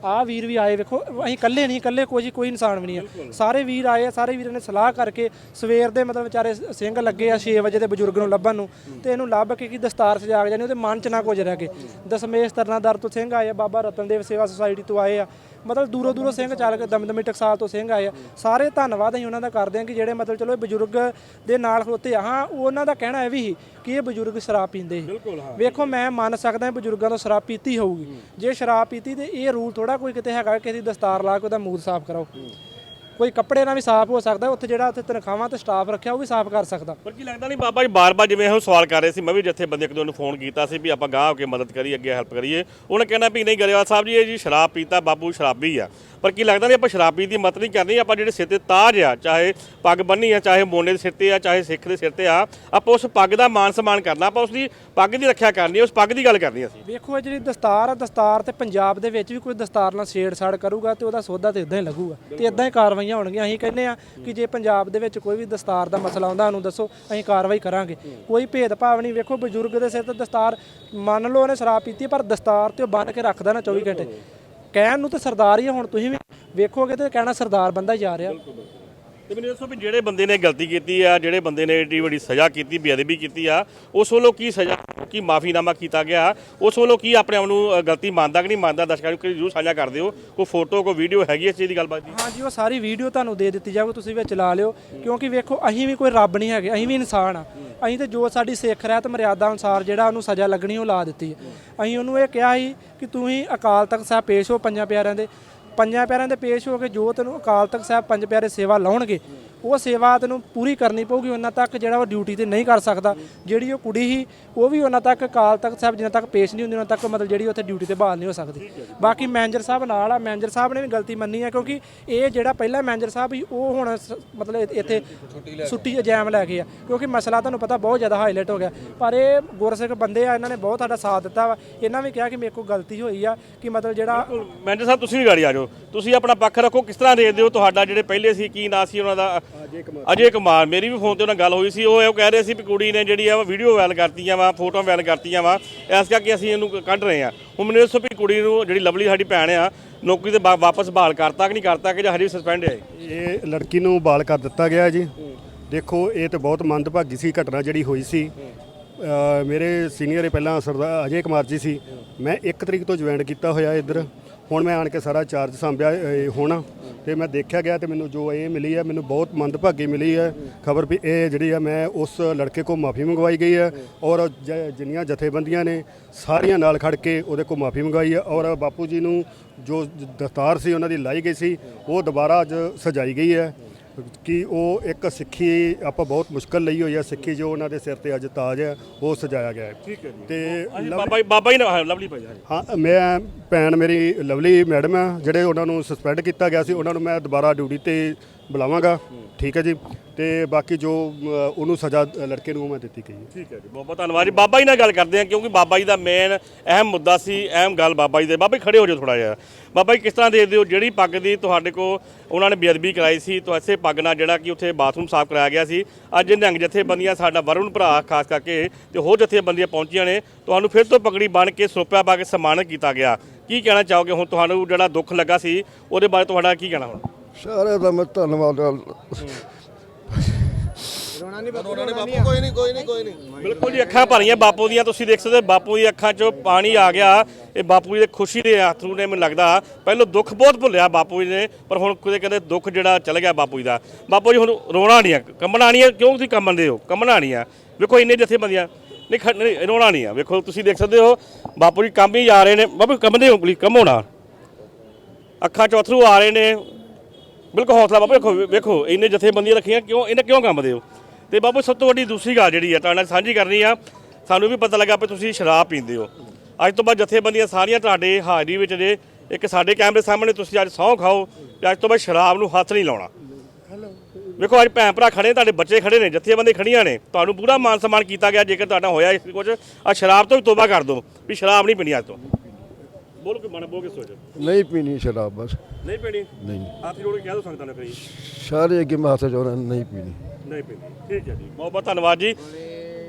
ਆ ਵੀਰ ਵੀ ਆਏ ਵੇਖੋ ਅਸੀਂ ਇਕੱਲੇ ਨਹੀਂ ਇਕੱਲੇ ਕੋਈ ਕੋਈ ਇਨਸਾਨ ਵੀ ਨਹੀਂ ਆ। ਸਾਰੇ ਵੀਰ ਆਏ ਆ ਸਾਰੇ ਵੀਰਾਂ ਨੇ ਸਲਾਹ ਕਰਕੇ ਸਵੇਰ ਦੇ ਮਤਲਬ ਵਿਚਾਰੇ ਸਿੰਘ ਲੱਗੇ ਆ 6 ਵਜੇ ਦੇ ਬਜ਼ੁਰਗ ਨੂੰ ਲੱਭਣ ਨੂੰ ਤੇ ਇਹਨੂੰ ਲੱਭ ਕੇ ਕੀ ਦਸਤਾਰ ਸਜਾ ਕੇ ਜਾਣੀ ਉਹਦੇ ਮਨ 'ਚ ਨਾ ਕੁਝ ਰਹਿ ਕੇ। ਦਸਮੇਸ਼ ਤਰਨਾਦਰ ਤੋਂ ਸਿੰਘ ਆਏ ਆ ਬਾਬਾ ਰਤਨਦੇਵ ਸੇਵਾ ਸੁਸਾਇਟੀ ਤੋਂ ਆਏ ਆ। ਮਤਲਬ ਦੂਰੋਂ ਦੂਰੋਂ ਸਿੰਘ ਚੱਲ ਕੇ ਦਮਦਮੀ ਟਕਸਾਲ ਤੋਂ ਸਿੰਘ ਆਏ ਆ। ਸਾਰੇ ਧੰਨਵਾਦ ਅਸੀਂ ਉਹਨਾਂ ਦਾ ਕਰਦੇ ਹਾਂ ਕਿ ਜਿਹੜੇ ਮਤਲਬ ਚਲੋ ਇਹ ਬਜ਼ੁਰਗ ਦੇ ਨਾਲ ਖਲੋਤੇ ਆ। ਹਾਂ ਉਹਨਾਂ ਦਾ ਕਹਿਣਾ ਇਹ ਵੀ ਸੀ ਕਿ ਇਹ ਬਜ਼ੁਰਗ ਸ਼ਰਾਬ ਪੀਂਦੇ ਸੀ। ਵੇਖੋ ਮੈਂ ਮੰਨ ਸਕਦਾ ਬਜ਼ੁਰਗਾਂ ਤੋਂ ਸ਼ਰਾਬ ਪੀਤੀ ਹੋਊਗੀ। ਜੇ ਸ਼ਰਾਬ ਪੀਤੀ ਤੇ ਇਹ ਰੂਲ ਥੋੜਾ ਕੋਈ ਕਿਤੇ ਹੈਗਾ ਕਿ ਕਿਸੇ ਦੀ ਦਸਤਾਰ ਲਾ ਕੇ ਉਹਦਾ ਮੂੰਹ ਸਾਫ਼ ਕਰਾਓ। ਕੋਈ ਕੱਪੜੇ ਨਾਲ ਵੀ ਸਾਫ਼ ਹੋ ਸਕਦਾ, ਉੱਥੇ ਜਿਹੜਾ ਉੱਥੇ ਤਨਖਾਹਾਂ ਤੇ ਸਟਾਫ ਰੱਖਿਆ, ਉਹ ਵੀ ਸਾਫ਼ ਕਰ ਸਕਦਾ। ਪਰ ਕੀ ਲੱਗਦਾ ਨਹੀਂ ਬਾਬਾ ਜੀ, ਬਾਰ-ਬਾਰ ਜਿਵੇਂ ਉਹ ਸਵਾਲ ਕਰ ਰਹੇ ਸੀ, ਮੈਂ ਵੀ ਜਿੱਥੇ ਬੰਦੇ ਇੱਕ ਦੋ ਨੂੰ ਫੋਨ ਕੀਤਾ ਸੀ ਵੀ ਆਪਾਂ ਗਾਹ ਹੋ ਕੇ ਮਦਦ ਕਰੀਏ, ਅੱਗੇ ਹੈਲਪ ਕਰੀਏ। ਉਹਨੇ ਕਹਿੰਦਾ ਵੀ ਨਹੀਂ ਗਰੇਵਾਲ ਸਾਹਿਬ ਜੀ, ਇਹ ਜੀ ਸ਼ਰਾਬ ਪੀਤਾ, ਬਾਬੂ ਸ਼ਰਾਬੀ ਆ। ਪਰ ਕੀ ਲੱਗਦਾ ਨਹੀਂ ਆਪਾਂ ਸ਼ਰਾਬੀ ਦੀ ਮਤ ਨਹੀਂ ਕਰਨੀ, ਆਪਾਂ ਜਿਹੜੇ ਸਿਰ ਤੇ ਤਾਜ ਆ, ਚਾਹੇ ਪੱਗ ਬੰਨੀ ਆ, ਚਾਹੇ ਮੋਨੇ ਦੇ ਸਿਰ ਤੇ ਆ, ਚਾਹੇ ਸਿੱਖ ਦੇ ਸਿਰ ਤੇ ਆ, ਆਪਾਂ ਉਸ ਪੱਗ ਦਾ ਮਾਨ ਸਨਮਾਨ ਕਰਨਾ, ਆਪਾਂ ਉਸ ਦੀ ਪੱਗ ਦੀ ਰੱਖਿਆ ਕਰਨੀ ਹੈ ਉਸ ਪੱਗ ਦੀ ਗੱਲ ਕਰਨੀ ਅਸੀਂ। ਵੇਖੋ ਇਹ ਜਿਹੜੀ ਦਸਤਾਰ ਆ, ਦਸਤਾਰ ਤੇ ਪੰਜਾਬ ਦੇ ਵਿੱਚ ਵੀ ਕੋਈ ਦਸਤਾਰ ਨਾਲ ਛੇੜਛਾੜ ਕਰੂਗਾ ਤੇ ਉਹਦਾ ਸੌਦਾ ਤੇ ਇਦਾਂ ਹੀ ਲੱਗੂਗਾ। ਤੇ ਇਦਾਂ ਹੀ ਕਾਰਵਾਈਆਂ ਹੋਣਗੀਆਂ। ਅਸੀਂ ਕਹਿੰਦੇ ਆ ਕਿ ਜੇ ਪੰਜਾਬ ਦੇ ਵਿੱਚ ਕੋਈ ਵੀ ਦਸਤਾਰ ਦਾ ਮਸਲਾ ਆਉਂਦਾ, ਸਾਨੂੰ ਦੱਸੋ, ਅਸੀਂ ਕਾਰਵਾਈ ਕਰਾਂਗੇ। ਕੋਈ ਭੇਦਭਾਵ ਨਹੀਂ। ਵੇਖੋ, ਬਜ਼ੁਰਗ ਦੇ ਸਿਰ ਤੇ ਦਸਤਾਰ ਮੰਨ ਲਓ ਉਹਨੇ ਸ਼ਰਾਬ ਪੀਤੀ, ਪਰ ਦਸਤਾਰ ਤੇ ਉਹ ਬੰਨ ਕੇ ਰੱਖਦਾ ਨਾ 24 ਘੰਟੇ। ਕਹਿਣ ਨੂੰ ਤਾਂ ਸਰਦਾਰ ਹੀ ਆ, ਹੁਣ ਤੁਸੀਂ ਵੀ ਵੇਖੋਗੇ ਤੇ ਕਹਿਣਾ ਸਰਦਾਰ ਬੰਦਾ ਹੀ ਜਾ ਰਿਹਾ। ਤੇ ਮੈਨੂੰ ਦੱਸੋ ਵੀ ਜਿਹੜੇ ਬੰਦੇ ਨੇ ਗਲਤੀ ਕੀਤੀ ਆ ਜਿਹੜੇ ਬੰਦੇ ਨੇ ਏਡੀ ਵੱਡੀ ਸਜ਼ਾ ਕੀਤੀ ਬੇਅਦਬੀ ਕੀਤੀ ਆ ਉਸ ਵੱਲੋਂ ਕੀ ਸਜ਼ਾ ਕੀ ਮਾਫੀਨਾਮਾ ਕੀਤਾ ਗਿਆ? ਉਸ ਵੱਲੋਂ ਕੀ ਆਪਣੇ ਆਪ ਨੂੰ ਅ, ਗਲਤੀ ਮੰਨਦਾ ਕਿ ਨਹੀਂ ਮੰਨਦਾ? ਦਰਸ਼ਕਾਂ ਨੂੰ ਜਰੂਰ ਸਾਂਝਾ ਕਰ ਦਿਓ। ਕੋਈ ਫੋਟੋ ਕੋਈ ਵੀਡੀਓ ਹੈਗੀ ਇਸ ਚੀਜ਼ ਦੀ ਗੱਲਬਾਤ ਦੀ ਹਾਂਜੀ ਉਹ ਸਾਰੀ ਵੀਡੀਓ ਤੁਹਾਨੂੰ ਦੇ ਦਿੱਤੀ ਜਾਊਗੀ ਤੁਸੀਂ ਵਿੱਚ ਲਾ ਲਿਓ। ਕਿਉਂਕਿ ਵੇਖੋ ਅਸੀਂ ਵੀ ਕੋਈ ਰੱਬ ਨਹੀਂ ਹੈਗੇ ਅਸੀਂ ਵੀ ਇਨਸਾਨ ਆ। ਅਸੀਂ ਤੇ ਜੋ ਸਾਡੀ ਸਿੱਖ ਰਹਿਤ ਮਰਿਆਦਾ ਅਨੁਸਾਰ ਜਿਹੜਾ ਉਹਨੂੰ ਸਜ਼ਾ ਲੱਗਣੀ ਉਹ ਲਾ ਦਿੱਤੀ ਹੈ। ਅਸੀਂ ਉਹਨੂੰ ਇਹ ਕਿਹਾ ਸੀ ਕਿ ਤੁਸੀਂ ਅਕਾਲ ਤਖਤ ਸਾਹਿਬ ਪੇਸ਼ ਹੋ ਪੰਜਾਂ ਪਿਆਰਿਆਂ ਦੇ। ਪੰਜਾਂ ਪਿਆਰਿਆਂ ਦੇ ਪੇਸ਼ ਹੋ ਕੇ ਜੋ ਤੈਨੂੰ ਅਕਾਲ ਤਖਤ ਸਾਹਿਬ ਪੰਜ ਪਿਆਰੇ ਸੇਵਾ ਲਾਉਣਗੇ। ਉਹ ਸੇਵਾ ਤੈਨੂੰ ਪੂਰੀ ਕਰਨੀ ਪਊਗੀ ਉਹਨਾਂ ਤੱਕ ਜਿਹੜਾ ਉਹ ਡਿਊਟੀ ਤੇ ਨਹੀਂ ਕਰ ਸਕਦਾ। ਜਿਹੜੀ ਉਹ ਕੁੜੀ ਸੀ ਉਹ ਵੀ ਉਹਨਾਂ ਤੱਕ ਅਕਾਲ ਤਖਤ ਸਾਹਿਬ ਜਿੰਨਾ ਤੱਕ ਪੇਸ਼ ਨਹੀਂ ਹੁੰਦੀ ਉਹਨਾਂ ਤੱਕ ਮਤਲਬ ਜਿਹੜੀ ਉੱਥੇ ਡਿਊਟੀ ਤੇ ਬਹਾਲ ਨਹੀਂ ਹੋ ਸਕਦੀ। ਬਾਕੀ ਮੈਨੇਜਰ ਸਾਹਿਬ ਨਾਲ ਆ ਮੈਨੇਜਰ ਸਾਹਿਬ ਨੇ ਵੀ ਗਲਤੀ ਮੰਨੀ ਹੈ ਕਿਉਂਕਿ ਇਹ ਜਿਹੜਾ ਪਹਿਲਾ ਮੈਨੇਜਰ ਸਾਹਿਬ ਸੀ ਉਹ ਹੁਣ ਸ- ਮਤਲਬ ਇੱਥੇ ਛੁੱਟੀ ਅਜੈਮ ਲੈ ਗਏ ਆ ਕਿਉਂਕਿ ਮਸਲਾ ਤੁਹਾਨੂੰ ਪਤਾ ਬਹੁਤ ਜ਼ਿਆਦਾ ਹਾਈਲਾਈਟ ਹੋ ਗਿਆ। ਪਰ ਇਹ ਗੁਰਸਿੱਖ ਬੰਦੇ ਆ ਇਹਨਾਂ ਨੇ ਬਹੁਤ ਸਾਡਾ ਸਾਥ ਦਿੱਤਾ ਵਾ। ਇਹਨਾਂ ਵੀ ਕਿਹਾ ਕਿ ਮੇਰੇ ਕੋਲ ਗਲਤੀ ਹੋਈ ਆ ਕਿ ਮਤਲਬ ਜਿਹੜਾ ਮੈਨੇਜਰ ਸਾਹਿਬ ਤੁਸੀਂ ਵੀ ਗਾੜੀ ਆ ਜਾਓ। ਤੁਸੀਂ ਆਪਣਾ ਪੱਖ ਰੱਖੋ ਕਿਸ ਤਰ੍ਹਾਂ ਦੇਖਦੇ ਹੋ ਤੁਹਾਡਾ ਜਿਹੜੇ ਪਹਿਲੇ ਸੀ ਕੀ ਨਾਂ ਸੀ ਉਹਨਾਂ ਦਾ? ਅਜੇ ਕੁਮਾਰ ਮੇਰੀ ਵੀ ਫੋਨ ਤੇ ਉਹਨਾਂ ਗੱਲ ਹੋਈ ਸੀ ਉਹ ਇਹ ਕਹਿ ਰਹੇ ਸੀ ਵੀ ਕੁੜੀ ਨੇ ਜਿਹੜੀ ਆ ਵੀਡੀਓ ਵਾਇਰਲ ਕਰਤੀਆਂ ਵਾ ਫੋਟੋ ਵਾਇਰਲ ਕਰਤੀਆਂ ਵਾ ਇਸ ਕਰਕੇ ਅਸੀਂ ਇਹਨੂੰ ਕੱਢ ਰਹੇ ਆ। ਹੁਣ ਮੈਨੂੰ ਦੱਸੋ ਵੀ ਕੁੜੀ ਨੂੰ ਜਿਹੜੀ ਲਵਲੀ ਸਾਡੀ ਭੈਣ ਆ ਨੌਕਰੀ ਤੇ ਵਾਪਸ ਬਹਾਲ ਕਰਤਾ ਕਿ ਨਹੀਂ ਕਰਤਾ ਕਿ ਜਾਂ ਹਜੇ ਸਸਪੈਂਡ ਹੈ ਇਹ? ਲੜਕੀ ਨੂੰ ਬਾਲ ਕਰ ਦਿੱਤਾ ਗਿਆ ਜੀ। ਦੇਖੋ ਇਹ ਤੇ ਬਹੁਤ ਮੰਦਭਾਗੀ ਸੀ ਘਟਨਾ ਜਿਹੜੀ ਹੋਈ ਸੀ। ਮੇਰੇ ਸੀਨੀਅਰ ਪਹਿਲਾਂ ਸਰਦਾਰ ਅਜੇ ਕੁਮਾਰ ਜੀ ਸੀ। ਮੈਂ 1 ਤਰੀਕ ਤੋਂ ਜੁਆਇਨ ਕੀਤਾ ਹੋਇਆ ਇੱਧਰ। ਹੁਣ ਮੈਂ ਆਣ ਕੇ ਸਾਰਾ ਚਾਰਜ ਸੰਭਿਆ ਅ, ਹੁਣ ਤੇ ਮੈਂ ਦੇਖਿਆ ਗਿਆ ਤੇ ਮੈਨੂੰ ਜੋ ਇਹ ਮਿਲੀ ਹੈ ਮੈਨੂੰ ਬਹੁਤ ਮੰਦਭਾਗੀ ਮਿਲੀ ਹੈ। ਖਬਰ ਵੀ ਇਹ ਜਿਹੜੀ ਹੈ ਮੈਂ ਉਸ ਲੜਕੇ ਕੋਲ ਮਾਫੀ ਮੰਗਵਾਈ ਗਈ ਹੈ ਔਰ ਜ- ਜਿੰਨੀਆਂ ਜਥੇਬੰਦੀਆਂ ਨੇ ਸਾਰੀਆਂ ਨਾਲ ਖੜ ਕੇ ਉਹਦੇ ਕੋਲ ਮਾਫੀ ਮੰਗਵਾਈ ਹੈ ਔਰ ਬਾਪੂ ਜੀ ਨੂੰ ਜੋ ਦਸਤਾਰ ਸੀ ਉਹਨਾਂ ਦੀ ਲਾਈ ਗਈ ਸੀ ਉਹ ਦੁਬਾਰਾ ਅੱਜ ਸਜਾਈ ਗਈ ਹੈ। ਕਿ ਉਹ ਇੱਕ ਸਿੱਖੀ ਆਪਾਂ ਬਹੁਤ ਮੁਸ਼ਕਲ ਲਈ ਹੋਈ ਹੈ ਸਿੱਖੀ ਜੋ ਉਹਨਾਂ ਦੇ ਸਿਰ ਤੇ ਅੱਜ ਤਾਜ ਹੈ ਉਹ ਸਜਾਇਆ ਗਿਆ ਹੈ। ਠੀਕ ਹੈ ਜੀ। ਤੇ ਲਵ- ਬਾਬਾ ਜੀ ਬਾਬਾ ਜੀ ਨੇ ਹਾਂ, ਲਵਲੀ ਭਾਈ ਹਾਂਜੀ। ਹਾਂ ਮੈਂ ਭੈਣ ਮੇਰੀ ਲਵਲੀ ਮੈਡਮ ਆ ਜਿਹੜੇ ਉਹਨਾਂ ਨੂੰ ਸਸਪੈਂਡ ਕੀਤਾ ਗਿਆ ਸੀ ਉਹਨਾਂ ਨੂੰ ਮੈਂ ਦੁਬਾਰਾ ਡਿਊਟੀ ਤੇ ਬੁਲਾਵਾਂਗਾ। ਠੀਕ ਹੈ ਜੀ। ਤੇ ਬਾਕੀ ਜੋ ਅ, ਉਹਨੂੰ ਸਜ਼ਾ ਅ, ਲੜਕੇ ਨੂੰ ਮੈਂ ਦਿੱਤੀ ਗਈ ਹੈ। ਠੀਕ ਹੈ ਜੀ। ਬਹੁਤ ਬਹੁਤ ਧੰਨਵਾਦ ਜੀ। ਬਾਬਾ ਜੀ ਨਾਲ ਗੱਲ ਕਰਦੇ ਹਾਂ ਕਿਉਂਕਿ ਬਾਬਾ ਜੀ ਦਾ ਮੇਨ ਅਹਿਮ ਮੁੱਦਾ ਸੀ ਅਹਿਮ ਗੱਲ ਬਾਬਾ ਜੀ ਦੇ। ਬਾਬਾ ਜੀ ਖੜੇ ਹੋ ਜਾਓ ਥੋੜਾ ਜਿਹਾ। ਬਾਬਾ ਜੀ, ਕਿਸ ਤਰ੍ਹਾਂ ਦੇਖਦੇ ਹੋ ਜਿਹੜੀ ਪੱਗ ਦੀ ਤੁਹਾਡੇ ਕੋ ਉਹਨਾਂ ਨੇ ਬੇਅਦਬੀ ਕਰਾਈ ਸੀ? ਤਾਂ ਐਸੇ ਪੱਗ ਨਾਲ ਜਿਹੜਾ ਕਿ ਉੱਥੇ ਬਾਥਰੂਮ ਸਾਫ਼ ਕਰਾਇਆ ਗਿਆ ਸੀ। ਅੱਜ ਨਿਹੰਗ ਜਥੇਬੰਦੀਆਂ ਸਾਡਾ ਵਰੁਣ ਭਰਾ, ਖਾਸ ਕਰਕੇ ਤੇ ਹੋਰ ਜਥੇਬੰਦੀਆਂ ਪਹੁੰਚੀਆਂ ਨੇ। ਤੁਹਾਨੂੰ ਫਿਰ ਤੋਂ ਪਗੜੀ ਬਣ ਕੇ ਸਰੋਪਿਆ ਪਾ ਕੇ ਸਨਮਾਨਿਤ ਕੀਤਾ ਗਿਆ। ਕੀ ਕਹਿਣਾ ਚਾਹੋਗੇ? ਹੁਣ ਤੁਹਾਨੂੰ ਜਿਹੜਾ ਦੁੱਖ ਲੱਗਾ ਸੀ, ਉਹਦੇ ਬਾਰੇ ਤੁਹਾਡਾ ਕੀ ਕਹਿਣਾ ਹੁਣ? ਸਾਰੇ ਦਾ ਮੈਂ ਧੰਨਵਾਦ ਰੋਣਾ ਨਹੀਂ ਬਾਪੂ ਉਹਨਾਂ ਨੇ ਬਾਪੂ ਕੋਈ ਨਹੀਂ ਕੋਈ ਨਹੀਂ ਕੋਈ ਨਹੀਂ ਬਿਲਕੁਲ ਜੀ ਅੱਖਾਂ ਭਰੀਆਂ ਬਾਪੂ ਦੀਆਂ ਤੁਸੀਂ ਦੇਖ ਸਕਦੇ ਹੋ ਬਾਪੂ ਦੀ ਅੱਖਾਂ 'ਚੋਂ ਪਾਣੀ ਆ ਗਿਆ। ਇਹ ਬਾਪੂ ਜੀ ਦੇ ਖੁਸ਼ੀ ਦੇ ਆਥਰੂ ਨੇ ਮੈਨੂੰ ਲੱਗਦਾ ਪਹਿਲਾਂ ਦੁੱਖ ਬਹੁਤ ਭੁੱਲਿਆ ਬਾਪੂ ਜੀ ਨੇ ਪਰ ਹੁਣ ਕਿਤੇ ਕਹਿੰਦੇ ਦੁੱਖ ਜਿਹੜਾ ਚਲ ਗਿਆ ਬਾਪੂ ਜੀ ਦਾ। ਬਾਪੂ ਜੀ ਹੁਣ ਰੋਣਾ ਨਹੀਂ ਆ। ਕੰਬਣਾ ਨਹੀਂ ਆ ਕਿਉਂ ਤੁਸੀਂ ਕੰਬਣਦੇ ਹੋ? ਕੰਬਣਾ ਨਹੀਂ ਆ। ਵੇਖੋ ਇੰਨੇ ਜਥੇਬੰਦੀਆਂ ਨਹੀਂ ਖੜ- ਨਹੀਂ ਰੋਣਾ ਨਹੀਂ ਆ। ਵੇਖੋ ਤੁਸੀਂ ਦੇਖ ਸਕਦੇ ਹੋ ਬਾਪੂ ਜੀ ਕੰਮ ਹੀ ਜਾ ਰਹੇ ਨੇ। ਬਾਪੂ ਕੰਬਦੇ ਹੋ ਪਲੀਜ਼ ਕੰਮੋਣਾ ਅੱਖਾਂ 'ਚੋਂ ਅਥਰੂ ਆ ਰਹੇ ਨੇ। ਬਿਲਕੁਲ ਹੌਸਲਾ ਬਾਬੂ ਵੇਖੋ ਵੇਖੋ ਇੰਨੇ ਜਥੇਬੰਦੀਆਂ ਰੱਖੀਆਂ ਕਿਉਂ ਇਹਨੇ ਕਿਉਂ ਕੰਬਦੇ ਹੋ? ਤੇ ਬਾਬੂ ਸਭ ਤੋਂ ਵੱਡੀ ਦੂਸਰੀ ਗੱਲ ਜਿਹੜੀ ਆ ਤੁਹਾਡੇ ਨਾਲ ਸਾਂਝੀ ਕਰਨੀ ਆ ਸਾਨੂੰ ਵੀ ਪਤਾ ਲੱਗਾ ਕਿ ਤੁਸੀਂ ਸ਼ਰਾਬ ਪੀਂਦੇ ਹੋ। ਅੱਜ ਤੋਂ ਬਾਅਦ ਜਥੇਬੰਦੀਆਂ ਸਾਰੀਆਂ ਤੁਹਾਡੇ ਹਾਜ਼ਰੀ ਵਿੱਚ ਨੇ ਇੱਕ ਸਾਡੇ ਕੈਮਰੇ ਸਾਹਮਣੇ ਤੁਸੀਂ ਅੱਜ ਸਹੁੰ ਖਾਓ ਕਿ ਅੱਜ ਤੋਂ ਬਾਅਦ ਸ਼ਰਾਬ ਨੂੰ ਹੱਥ ਨਹੀਂ ਲਾਉਣਾ। ਵੇਖੋ ਅੱਜ ਭੈਣ ਭਰਾ ਖੜੇ ਤੁਹਾਡੇ ਬੱਚੇ ਖੜੇ ਨੇ ਜਥੇਬੰਦੀ ਖੜੀਆਂ ਨੇ ਤੁਹਾਨੂੰ ਪੂਰਾ ਮਾਨ ਸਨਮਾਨ ਕੀਤਾ ਗਿਆ ਜੇਕਰ ਤੁਹਾਡਾ ਹੋਇਆ ਇਸ ਕੁਝ ਆ ਸ਼ਰਾਬ ਤੋਂ ਵੀ ਤੋਬਾ ਕਰ ਦਿਓ ਵੀ ਸ਼ਰਾਬ ਨਹੀਂ ਪੀਣੀ ਅੱਜ ਤੋਂ। ਬੋਲ ਕੇ ਮਨ ਬੋਲ ਕੇ ਸੋਚ। ਨਹੀਂ ਪੀਣੀ ਸ਼ਰਾਬ ਬਸ। ਨਹੀਂ ਪੀਣੀ? ਨਹੀਂ। ਹੱਥ ਜੋੜ ਕੇ ਕਹਿ ਦੋ ਸੰਗਤਾਂ ਨੂੰ ਕਰੀ ਸਾਰੇ ਅੱਗੇ ਮੈਂ ਹੱਥ ਨਹੀਂ ਪੀਣੀ। ਨਹੀਂ ਪੀਂਦੀ। ਠੀਕ ਹੈ ਜੀ। ਬਹੁਤ ਬਹੁਤ ਧੰਨਵਾਦ ਜੀ।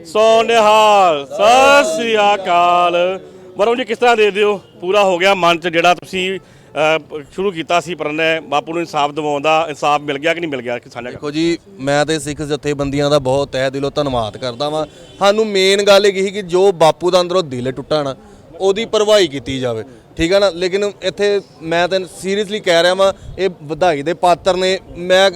ਸੋ ਨਿਹਾਲ ਸਤਿ ਸ੍ਰੀ ਅਕਾਲ। ਵਰੋਂ ਜੀ ਕਿਸ ਤਰ੍ਹਾਂ ਦੇ ਦਿਓ? ਪੂਰਾ ਹੋ ਗਿਆ ਮਨ ਚ ਜਿਹੜਾ ਤੁਸੀਂ ਅਹ, ਸ਼ੁਰੂ ਕੀਤਾ ਸੀ ਪਰਨੇ ਬਾਪੂ ਨੂੰ ਇਨਸਾਫ ਦਿਵਾਉਣ ਦਾ ਇਨਸਾਫ ਮਿਲ ਗਿਆ ਕਿ ਨਹੀਂ ਮਿਲ ਗਿਆ ਕਿ ਸਾਂਝਾ ਕਰੋ। ਦੇਖੋ ਜੀ ਮੈਂ ਤੇ ਸਿੱਖ ਜਥੇਬੰਦੀਆਂ ਦਾ ਬਹੁਤ ਤਹਿ ਦਿਲੋਂ ਧੰਨਵਾਦ ਕਰਦਾ ਵਾਂ। ਸਾਨੂੰ ਮੇਨ ਗੱਲ ਇਹ ਸੀ ਕਿ ਜੋ ਬਾਪੂ ਦਾ ਅੰਦਰੋਂ ਦਿਲ ਟੁੱਟਾ ਨਾ ਉਹਦੀ ਪਰਵਾਹੀ ਕੀਤੀ ਜਾਵੇ। ਠੀਕ ਹੈ ਨਾ? ਲੇਕਿਨ ਇੱਥੇ ਮੈਂ ਤਾਂ ਸੀਰੀਅਸਲੀ ਕਹਿ ਰਿਹਾ ਵਾਂ, ਇਹ ਵਧਾਈ ਦੇ ਪਾਤਰ ਨੇ। ਮੈਂ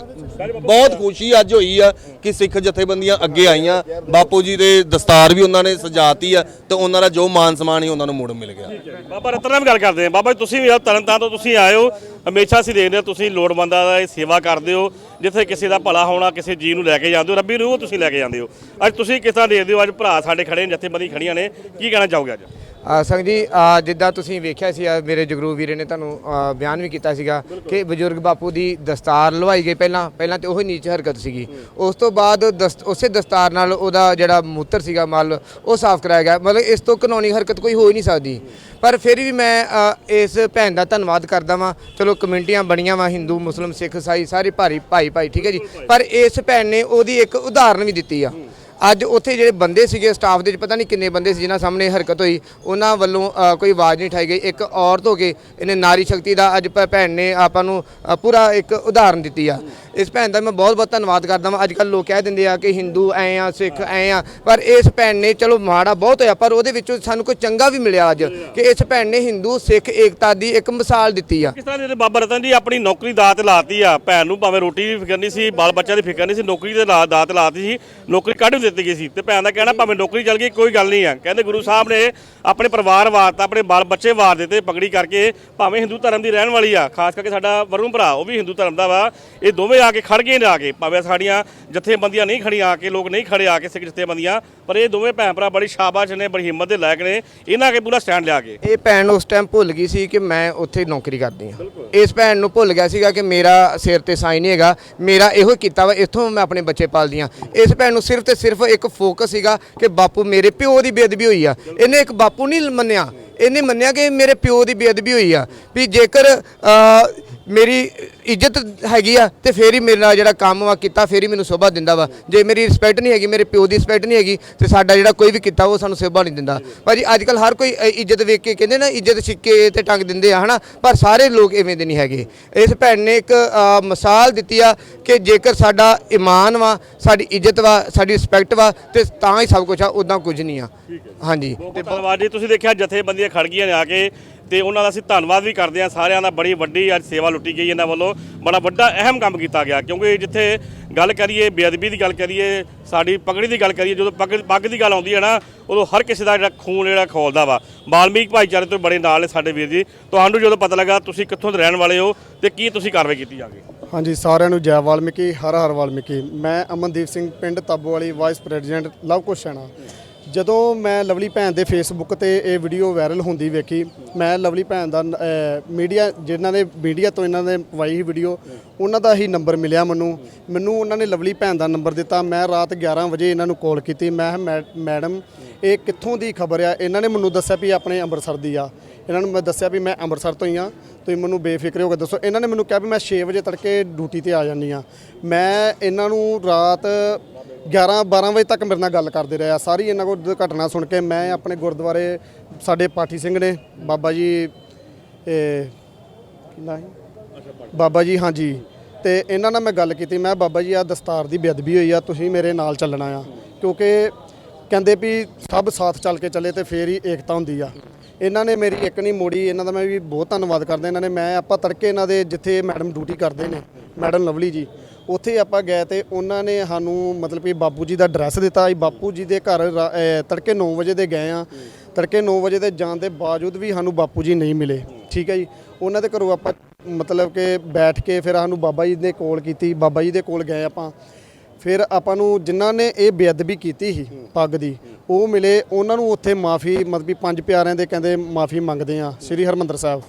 ਬਹੁਤ ਖੁਸ਼ੀ ਅੱਜ ਹੋਈ ਆ ਕਿ ਸਿੱਖ ਜਥੇਬੰਦੀਆਂ ਅੱਗੇ ਆਈਆਂ। ਬਾਪੂ ਜੀ ਦੇ ਦਸਤਾਰ ਵੀ ਉਹਨਾਂ ਨੇ ਸਜਾਤੀ ਆ ਤੇ ਉਹਨਾਂ ਦਾ ਜੋ ਮਾਨ ਸਮਾਨ ਹੀ ਉਹਨਾਂ ਨੂੰ ਮੁੜ ਮਿਲ ਗਿਆ। ਬਾਬਾ ਰਤਨ ਨਾਲ ਵੀ ਗੱਲ ਕਰਦੇ ਹਾਂ। ਬਾਬਾ ਜੀ, ਤੁਸੀਂ ਵੀ ਤਰਨਤਾਰਨ ਤੋਂ ਤੁਸੀਂ ਆਏ ਹੋ ਹਮੇਸ਼ਾ ਅਸੀਂ ਦੇਖਦੇ ਹਾਂ, ਤੁਸੀਂ ਲੋੜਵੰਦਾਂ ਦਾ ਇਹ ਸੇਵਾ ਕਰਦੇ ਹੋ, ਜਿੱਥੇ ਕਿਸੇ ਦਾ ਭਲਾ ਹੋਣਾ, ਕਿਸੇ ਜੀ ਨੂੰ ਲੈ ਕੇ ਜਾਂਦੇ ਹੋ, ਰੱਬੀ ਰੂਹ ਤੁਸੀਂ ਲੈ ਕੇ ਜਾਂਦੇ ਹੋ। ਅੱਜ ਤੁਸੀਂ ਕਿਸ ਤਰ੍ਹਾਂ ਦੇਖਦੇ ਹੋ? ਅੱਜ ਭਰਾ ਸਾਡੇ ਖੜੇ ਨੇ, ਜਥੇਬੰਦੀ ਖੜੀਆਂ ਨੇ। ਕੀ ਕਹਿਣਾ ਚਾਹੋਗੇ ਅੱਜ? ਸੰਗ ਜੀ ਜਿੱਦਾਂ ਤੁਸੀਂ ਵੇਖਿਆ ਸੀ ਮੇਰੇ ਜਗਰੂ ਵੀਰੇ ਨੇ ਤੁਹਾਨੂੰ ਬਿਆਨ ਵੀ ਕੀਤਾ ਸੀਗਾ ਕਿ ਬਜ਼ੁਰਗ ਬਾਪੂ ਦੀ ਦਸਤਾਰ ਲਵਾਈ ਗਈ ਪਹਿਲਾਂ ਪਹਿਲਾਂ ਤੇ ਉਹ ਹੀ ਨੀਚ ਹਰਕਤ ਸੀਗੀ। ਉਸ ਤੋਂ ਬਾਅਦ ਉਸੇ ਦਸਤਾਰ ਨਾਲ ਉਹਦਾ ਜਿਹੜਾ ਮੂਤਰ ਸੀਗਾ ਮਲ ਉਹ ਸਾਫ਼ ਕਰਾਇਆ ਗਿਆ। ਮਤਲਬ ਇਸ ਤੋਂ ਕਾਨੂੰਨੀ ਹਰਕਤ ਕੋਈ ਹੋ ਹੀ ਨਹੀਂ ਸਕਦੀ। ਪਰ ਫਿਰ ਵੀ ਮੈਂ ਇਸ ਭੈਣ ਦਾ ਧੰਨਵਾਦ ਕਰਦਾ ਵਾਂ। ਚਲੋ ਕਮਿਊਨਿਟੀਆਂ ਬਣੀਆਂ ਵਾ ਹਿੰਦੂ ਮੁਸਲਮ ਸਿੱਖ ਈਸਾਈ ਸਾਰੇ ਭਾਰੀ ਭਾਈ ਭਾਈ ਠੀਕ ਹੈ ਜੀ। ਪਰ ਇਸ ਭੈਣ ਨੇ ਉਹਦੀ ਇੱਕ ਉਦਾਹਰਨ ਵੀ ਦਿੱਤੀ ਆ। ਅੱਜ ਉੱਥੇ ਜਿਹੜੇ ਬੰਦੇ ਸੀਗੇ ਸਟਾਫ ਦੇ ਵਿੱਚ ਪਤਾ ਨਹੀਂ ਕਿੰਨੇ ਬੰਦੇ ਸੀ ਜਿਨ੍ਹਾਂ ਸਾਹਮਣੇ ਹਰਕਤ ਹੋਈ। ਉਹਨਾਂ ਵੱਲੋਂ ਕੋਈ ਆਵਾਜ਼ ਨਹੀਂ ਉਠਾਈ ਗਈ। ਇੱਕ ਔਰਤ ਹੋ ਕੇ ਇਹਨੇ ਨਾਰੀ ਸ਼ਕਤੀ ਦਾ ਅੱਜ ਭ- ਭੈਣ ਨੇ ਆਪਾਂ ਨੂੰ ਪੂਰਾ ਇੱਕ ਉਦਾਹਰਨ ਦਿੱਤੀ ਆ। ਇਸ ਭੈਣ ਦਾ ਮੈਂ ਬਹੁਤ ਬਹੁਤ ਧੰਨਵਾਦ ਕਰਦਾ ਹਾਂ ਅੱਜ ਕੱਲ ਲੋਕ ਕਹਿ ਦਿੰਦੇ ਆ ਕਿ ਹਿੰਦੂ ਐ ਆ, ਸਿੱਖ ਐ ਆ, ਪਰ ਇਸ ਭੈਣ ਨੇ ਚਲੋ ਮਾੜਾ ਬਹੁਤ ਹੋਇਆ, ਪਰ ਉਹਦੇ ਵਿੱਚੋਂ ਸਾਨੂੰ ਕੋਈ ਚੰਗਾ ਵੀ ਮਿਲਿਆ ਅੱਜ ਕਿ ਇਸ ਭੈਣ ਨੇ ਹਿੰਦੂ, ਸਿੱਖ, ਏਕਤਾ ਦੀ ਇੱਕ ਮਿਸਾਲ ਦਿੱਤੀ ਆ। ਕਿਸ ਤਰ੍ਹਾਂ ਦੇ ਬਾਬਾ ਰਤਨ ਜੀ ਆਪਣੀ ਨੌਕਰੀ ਦਾਤ ਲਾਤੀ ਆ, ਭੈਣ ਨੂੰ ਭਾਵੇਂ ਰੋਟੀ ਦੀ ਫਿਕਰ ਨਹੀਂ ਸੀ, ਬਾਲ ਬੱਚਿਆਂ ਦੀ ਫਿਕਰ ਨਹੀਂ ਸੀ, ਨੌਕਰੀ ਦੇ ਲਾ- ਦਾਤ ਲਾਤੀ ਸੀ, ਨੌਕਰੀ ਕੱਢ ਵੀ ਦਿੱਤੀ ਗਈ ਸੀ। ਤੇ ਭੈਣ ਦਾ ਕਹਿਣਾ, ਭਾਵੇਂ ਨੌਕਰੀ ਚੱਲ ਗਈ, ਕੋਈ ਗੱਲ ਨਹੀਂ ਆ। ਕਹਿੰਦੇ ਗੁਰੂ ਸਾਹਿਬ ਨੇ ਆਪਣੇ ਪਰਿਵਾਰ ਵਾਰਤਾ, ਆਪਣੇ ਬਾਲ ਬੱਚੇ ਵਾਰ ਦਿੱਤੇ, ਪਗੜੀ ਕਰਕੇ, ਭਾਵੇਂ ਹਿੰਦੂ ਧਰਮ ਦੀ ਰਹਿਣ ਵਾਲੀ ਆ, ਖਾਸ ਕਰਕੇ ਸਾਡਾ ਵਰੁਣ ਭਰਾ, ਉਹ ਵੀ ਹਿੰਦੂ ਧਰਮ ਦਾ ਵਾ। ਇਹ ਦੋਵੇਂ ਆ ਕੇ ਖੜ ਗਏ ਨੇ ਆ ਕੇ। ਭਾਵੇਂ ਸਾਡੀਆਂ ਜਥੇਬੰਦੀਆਂ ਨਹੀਂ ਖੜੀਆਂ ਆ ਕੇ ਲੋਕ ਨਹੀਂ ਖੜੇ ਆ ਕੇ ਸਿੱਖ ਜਥੇਬੰਦੀਆਂ ਪਰ ਇਹ ਦੋਵੇਂ ਭੈਣ ਭਰਾ ਬੜੀ ਸ਼ਾਬਾਸ਼ ਨੇ ਬੜੀ ਹਿੰਮਤ ਦੇ ਲਾਇਕ ਨੇ। ਇਹਨਾਂ ਕੇ ਪੂਰਾ ਸਟੈਂਡ ਲਿਆ ਕੇ। ਇਹ ਭੈਣ ਉਸ ਟਾਈਮ ਭੁੱਲ ਗਈ ਸੀ ਕਿ ਮੈਂ ਉੱਥੇ ਨੌਕਰੀ ਕਰਦੀ ਹਾਂ। ਇਸ ਭੈਣ ਨੂੰ ਭੁੱਲ ਗਿਆ ਸੀਗਾ ਕਿ ਮੇਰਾ ਸਿਰ ਤੇ ਸਾਈ ਨਹੀਂ ਹੈਗਾ। ਮੇਰਾ ਇਹੋ ਕੀਤਾ ਵਾ ਇੱਥੋਂ ਮੈਂ ਆਪਣੇ ਬੱਚੇ ਪਾਲਦੀ ਹਾਂ। ਇਸ ਭੈਣ ਨੂੰ ਸਿਰਫ ਤੇ ਸਿਰਫ ਇੱਕ ਫੋਕਸ ਸੀਗਾ ਕਿ ਬਾਪੂ ਮੇਰੇ ਪਿਓ ਦੀ ਬੇਅਦਬੀ ਹੋਈ ਆ। ਇਹਨੇ ਇੱਕ ਬਾਪੂ ਨਹੀਂ ਮੰਨਿਆ। ਇਹਨੇ ਮੰਨਿਆ ਕਿ ਮੇਰੇ ਪਿਓ ਦੀ ਬੇਅਦਬੀ ਹੋਈ ਆ। ਵੀ ਜੇਕਰ ਅ, ਮੇਰੀ ਇੱਜ਼ਤ ਹੈਗੀ ਆ ਤੇ ਫੇਰ ਹੀ ਮੇਰੇ ਨਾਲ ਜਿਹੜਾ ਕੰਮ ਵਾ ਕੀਤਾ ਫੇਰ ਹੀ ਮੈਨੂੰ ਸੋਭਾ ਦਿੰਦਾ ਵਾ। ਜੇ ਮੇਰੀ ਰਿਸਪੈਕਟ ਨਹੀਂ ਹੈਗੀ ਮੇਰੇ ਪਿਓ ਦੀ ਰਿਸਪੈਕਟ ਨਹੀਂ ਹੈਗੀ ਤੇ ਸਾਡਾ ਜਿਹੜਾ ਕੋਈ ਵੀ ਕੀਤਾ ਉਹ ਸਾਨੂੰ ਸੋਭਾ ਨਹੀਂ ਦਿੰਦਾ। ਭਾਜੀ ਅੱਜ ਕੱਲ ਹਰ ਕੋਈ ਅ, ਇੱਜ਼ਤ ਵੇਖ ਕੇ ਕਹਿੰਦੇ ਨਾ ਇੱਜ਼ਤ ਸਿੱਕੇ ਤੇ ਟੰਗ ਦਿੰਦੇ ਆ ਹਨਾ? ਪਰ ਸਾਰੇ ਲੋਕ ਐਵੇਂ ਦੇ ਨਹੀਂ ਹੈਗੇ। ਇਸ ਭੈਣ ਨੇ ਇੱਕ ਅ, ਮਿਸਾਲ ਦਿੱਤੀ ਆ ਕਿ ਜੇਕਰ ਸਾਡਾ ਈਮਾਨ ਵਾ ਸਾਡੀ ਇੱਜ਼ਤ ਵਾ ਸਾਡੀ ਰਿਸਪੈਕਟ ਵਾ ਤੇ ਤਾਂ ਹੀ ਸਭ ਕੁਝ ਆ ਉਦਾਂ ਕੁਝ ਨਹੀਂ ਆ। ਹਾਂਜੀ। ਤੇ ਧੰਨਵਾਦ ਜੀ। ਤੁਸੀਂ ਦੇਖਿਆ ਜਥੇਬੰਦੀਆਂ ਖੜ ਗਈਆਂ ਨੇ ਆ ਕੇ। ਤੇ ਉਹਨਾਂ ਦਾ ਅਸੀਂ ਧੰਨਵਾਦ ਵੀ ਕਰਦੇ ਹਾਂ। ਸਾਰਿਆਂ ਦਾ ਬੜੀ ਵੱਡੀ ਅੱਜ ਸੇਵਾ ਲੁੱਟੀ ਗਈ ਇਹਨਾਂ ਵੱਲੋਂ। ਬੜਾ ਵੱਡਾ ਅਹਿਮ ਕੰਮ ਕੀਤਾ ਗਿਆ, ਕਿਉਂਕਿ ਜਿੱਥੇ ਗੱਲ ਕਰੀਏ, ਬੇਅਦਬੀ ਦੀ ਗੱਲ ਕਰੀਏ, ਸਾਡੀ ਪਗੜੀ ਦੀ ਗੱਲ ਕਰੀਏ, ਜਦੋਂ ਪਗੜ ਪੱਗ ਦੀ ਗੱਲ ਆਉਂਦੀ ਹੈ ਨਾ, ਉਦੋਂ ਹਰ ਕਿਸੇ ਦਾ ਜਿਹੜਾ ਖੂਨ ਜਿਹੜਾ ਖੋਲਦਾ ਵਾ। ਬਾਲਮੀਕ ਭਾਈਚਾਰੇ ਤੋਂ ਬੜੇ ਨਾਲ ਨੇ ਸਾਡੇ ਵੀਰ ਜੀ। ਤੁਹਾਨੂੰ ਜਦੋਂ ਪਤਾ ਲੱਗਾ ਤੁਸੀਂ ਕਿੱਥੋਂ ਦੇ ਰਹਿਣ ਵਾਲੇ ਹੋ ਤੇ ਕੀ ਤੁਸੀਂ ਕਾਰਵਾਈ ਕੀਤੀ ਜਾਗੇ ਹਾਂਜੀ, ਸਾਰਿਆਂ ਨੂੰ ਜੈ ਵਾਲਮੀਕੀ, ਹਰ ਹਰ ਵਾਲਮੀਕੀ। ਮੈਂ ਅਮਨਦੀਪ ਸਿੰਘ, ਪਿੰਡ ਤਾਬੋ ਵਾਲੀ ਵਾਈਸ ਪ੍ਰੈਜ਼ੀਡੈਂਟ ਲਵ ਕੁਸ਼ਣਾ ਜਦੋਂ ਮੈਂ ਲਵਲੀ ਭੈਣ ਦੇ ਫੇਸਬੁੱਕ ਤੇ ਇਹ ਵੀਡੀਓ ਵਾਇਰਲ ਹੁੰਦੀ ਵੇਖੀ, ਮੈਂ ਲਵਲੀ ਭੈਣ ਦਾ ਮੀਡੀਆ ਜਿਨ੍ਹਾਂ ਨੇ ਮੀਡੀਆ ਤੋਂ ਇਹਨਾਂ ਨੇ ਪਵਾਈ ਸੀ ਵੀਡੀਓ ਉਹਨਾਂ ਦਾ ਹੀ ਨੰਬਰ ਮਿਲਿਆ ਮੈਨੂੰ। ਮੈਨੂੰ ਉਹਨਾਂ ਨੇ ਲਵਲੀ ਭੈਣ ਦਾ ਨੰਬਰ ਦਿੱਤਾ। ਮੈਂ ਰਾਤ 11 ਵਜੇ ਇਹਨਾਂ ਨੂੰ ਕਾਲ ਕੀਤੀ। ਮੈਂ ਮੈ- ਮੈਡਮ ਇਹ ਕਿੱਥੋਂ ਦੀ ਖਬਰ ਆ? ਇਹਨਾਂ ਨੇ ਮੈਨੂੰ ਦੱਸਿਆ ਵੀ ਆਪਣੇ ਅੰਮ੍ਰਿਤਸਰ ਦੀ ਆ। ਇਹਨਾਂ ਨੂੰ ਮੈਂ ਦੱਸਿਆ ਵੀ ਮੈਂ ਅੰਮ੍ਰਿਤਸਰ ਤੋਂ ਹੀ ਆ। ਤੁਸੀਂ ਮੈਨੂੰ ਬੇਫਿਕਰ ਹੋ ਕੇ ਦੱਸੋ। ਇਹਨਾਂ ਨੇ ਮੈਨੂੰ ਕਿਹਾ ਵੀ ਮੈਂ 6 ਵਜੇ ਤੜਕੇ ਡਿਊਟੀ ਤੇ ਆ ਜਾਂਦੀ ਆ। ਮੈਂ ਇਹਨਾਂ ਨੂੰ ਰਾਤ 11 12 ਵਜੇ ਤੱਕ ਮੇਰੇ ਨਾਲ ਗੱਲ ਕਰਦੇ ਰਹੇ। ਆ ਸਾਰੀ ਇਹਨਾਂ ਕੋਲ ਘਟਨਾ ਸੁਣ ਕੇ ਮੈਂ ਆਪਣੇ ਗੁਰਦੁਆਰੇ ਸਾਡੇ ਪਾਠੀ ਸਿੰਘ ਨੇ, ਬਾਬਾ ਜੀ, ਇਹ ਕੀ ਬਾਬਾ ਜੀ, ਹਾਂਜੀ। ਤੇ ਇਹਨਾਂ ਨਾਲ ਮੈਂ ਗੱਲ ਕੀਤੀ। ਮੈਂ ਬਾਬਾ ਜੀ ਆ ਦਸਤਾਰ ਦੀ ਬੇਅਦਬੀ ਹੋਈ ਆ, ਤੁਸੀਂ ਮੇਰੇ ਨਾਲ ਚੱਲਣਾ ਆ। ਕਿਉਂਕਿ ਕਹਿੰਦੇ ਵੀ ਸਭ ਸਾਥ ਚੱਲ ਕੇ ਚੱਲੇ ਤੇ ਫੇਰ ਹੀ ਏਕਤਾ ਹੁੰਦੀ ਆ। ਇਹਨਾਂ ਨੇ ਮੇਰੀ ਇੱਕ ਨਹੀਂ ਮੋੜੀ, ਇਹਨਾਂ ਦਾ ਮੈਂ ਵੀ ਬਹੁਤ ਧੰਨਵਾਦ ਕਰਦਾ। ਇਹਨਾਂ ਨੇ ਮੈਂ ਆਪਾਂ ਤੜਕੇ ਇਹਨਾਂ ਦੇ ਜਿੱਥੇ ਮੈਡਮ ਡਿਊਟੀ ਕਰਦੇ ਨੇ, ਮੈਡਮ ਲਵਲੀ ਜੀ ਉੱਥੇ ਆਪਾਂ ਗਏ ਤੇ ਉਹਨਾਂ ਨੇ ਸਾਨੂੰ ਮਤਲਬ ਕਿ ਬਾਪੂ ਜੀ ਦਾ ਐਡਰੈਸ ਦਿੱਤਾ। ਅਸੀਂ ਬਾਪੂ ਜੀ ਦੇ ਘਰ ਰਾ- ਅਹ ਤੜਕੇ 9 ਵਜੇ ਦੇ ਗਏ ਆ ਤੜਕੇ 9 ਵਜੇ ਦੇ ਜਾਣ ਦੇ ਬਾਵਜੂਦ ਵੀ ਸਾਨੂੰ ਬਾਪੂ ਜੀ ਨਹੀਂ ਮਿਲੇ। ਠੀਕ ਹੈ ਜੀ? ਉਹਨਾਂ ਦੇ ਘਰੋਂ ਆਪਾਂ ਮਤਲਬ ਕਿ ਬੈਠ ਕੇ ਫਿਰ ਸਾਨੂੰ ਬਾਬਾ ਜੀ ਦੇ ਕੋਲ ਕੀਤੀ। ਬਾਬਾ ਜੀ ਦੇ ਕੋਲ ਗਏ ਆਪਾਂ। ਫਿਰ ਆਪਾਂ ਨੂੰ ਜਿਨ੍ਹਾਂ ਨੇ ਇਹ ਬੇਅਦਬੀ ਕੀਤੀ ਸੀ ਪੱਗ ਦੀ, ਉਹ ਮਿਲੇ। ਉਹਨਾਂ ਨੂੰ ਉੱਥੇ ਮਾਫੀ, ਮਤਲਬ ਵੀ ਪੰਜ ਪਿਆਰਿਆਂ ਦੇ ਕਹਿੰਦੇ ਮਾਫੀ ਮੰਗਦੇ ਆ ਸ੍ਰੀ ਹਰਮੰਦਰ ਸਾਹਿਬ।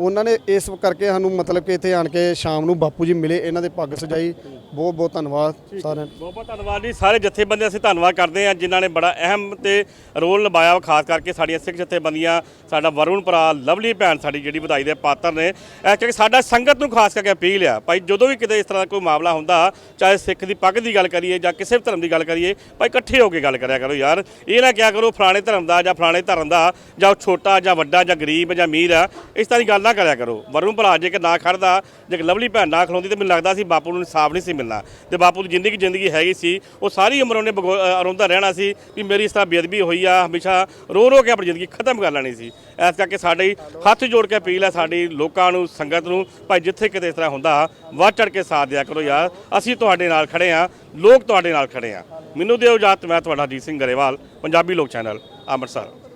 ਉਹਨਾਂ ਨੇ ਇਸ ਕਰਕੇ ਸਾਨੂੰ ਮਤਲਬ ਕਿ ਇੱਥੇ ਆਣ ਕੇ ਸ਼ਾਮ ਨੂੰ ਬਾਪੂ ਜੀ ਮਿਲੇ ਇਹਨਾਂ ਦੇ ਪੱਗ ਸਜਾਈ। ਬਹੁਤ ਬਹੁਤ ਧੰਨਵਾਦ ਸਾਰਿਆਂ ਬਹੁਤ ਬਹੁਤ ਧੰਨਵਾਦ ਜੀ। ਸਾਰੇ ਜਥੇਬੰਦੀਆਂ ਅਸੀਂ ਧੰਨਵਾਦ ਕਰਦੇ ਹਾਂ ਜਿਨ੍ਹਾਂ ਨੇ ਬੜਾ ਅਹਿਮ ਤੇ ਰੋਲ ਨਿਭਾਇਆ ਵਾ, ਖਾਸ ਕਰਕੇ ਸਾਡੀਆਂ ਸਿੱਖ ਜਥੇਬੰਦੀਆਂ ਸਾਡਾ ਵਰੁਣ ਭਰਾ ਲਵਲੀ ਭੈਣ ਸਾਡੀ ਜਿਹੜੀ ਵਧਾਈ ਦੇ ਪਾਤਰ ਨੇ। ਇਹ ਕਿ ਸਾਡਾ ਸੰਗਤ ਨੂੰ ਖਾਸ ਕਰਕੇ ਅਪੀਲ ਆ ਭਾਈ ਜਦੋਂ ਵੀ ਕਿਤੇ ਇਸ ਤਰ੍ਹਾਂ ਦਾ ਕੋਈ ਮਾਮਲਾ ਹੁੰਦਾ ਚਾਹੇ ਸਿੱਖ ਦੀ ਪੱਗ ਦੀ ਗੱਲ ਕਰੀਏ ਜਾਂ ਕਿਸੇ ਵੀ ਧਰਮ ਦੀ ਗੱਲ ਕਰੀਏ ਭਾਈ ਇਕੱਠੇ ਹੋ ਕੇ ਗੱਲ ਕਰਿਆ ਕਰੋ ਯਾਰ। ਇਹ ਨਾ ਕਿਹਾ ਕਰੋ ਫਲਾਣੇ ਧਰਮ ਦਾ ਜਾਂ ਫਲਾਣੇ ਧਰਮ ਦਾ ਜਾਂ ਉਹ ਛੋਟਾ ਜਾਂ ਵੱਡਾ ਜਾਂ ਗਰੀਬ ਜਾਂ ਅਮੀਰ ਆ ਇਸ ਤਰ੍ਹਾਂ ਦੀ ਗੱਲ ਨਾ ਕਰਿਆ ਕਰੋ। ਵਰੁਣ ਭਰਾ ਜੇ ਕਿ ਨਾ ਖੜਦਾ, ਜੇ ਲਵਲੀ ਭੈਣ ਨਾ ਖਲੋਂਦੀ ਤੇ ਮੈਨੂੰ ਲੱਗਦਾ ਸੀ ਬਾਪੂ ਨੂੰ ਇਨਸਾਫ ਨਹੀਂ ਸੀ ਮਿਲਣਾ। ਤੇ ਬਾਪੂ ਦੀ ਜ਼ਿੰਦਗੀ ਜ਼ਿੰਦਗੀ ਹੈਗੀ ਸੀ। ਉਹ ਸਾਰੀ ਉਮਰ ਉਹਨੇ ਭਗੋ- ਰੋਂਦਾ ਰਹਿਣਾ ਸੀ ਵੀ ਮੇਰੀ ਇਸ ਤਰ੍ਹਾਂ ਬੇਅਦਬੀ ਹੋਈ ਆ, ਹਮੇਸ਼ਾ ਰੋ ਰੋ ਕੇ ਆਪਣੀ ਜ਼ਿੰਦਗੀ ਖਤਮ ਕਰ ਲੈਣੀ ਸੀ। ਇਸ ਕਰਕੇ ਸਾਡੇ ਹੱਥ ਜੋੜ ਕੇ ਅਪੀਲ ਹੈ ਸਾਡੀ ਲੋਕਾਂ ਨੂੰ, ਸੰਗਤ ਨੂੰ, ਭਾਈ ਜਿੱਥੇ ਕਿਤੇ ਇਸ ਤਰ੍ਹਾਂ ਹੁੰਦਾ, ਵੱਧ ਚੜ ਕੇ ਸਾਥ ਦਿਆ ਕਰੋ ਯਾਰ। ਅਸੀਂ ਤੁਹਾਡੇ ਨਾਲ ਖੜੇ ਆ ਲੋਕ ਤੁਹਾਡੇ ਨਾਲ ਖੜੇ ਆ। ਮੈਨੂੰ ਦਿਓ ਇਜਾਜ਼ਤ, ਮੈਂ ਤੁਹਾਡਾ ਅਜੀਤ ਸਿੰਘ ਗਰੇਵਾਲ, ਪੰਜਾਬੀ ਲੋਕ ਚੈਨਲ, ਅੰਮ੍ਰਿਤਸਰ।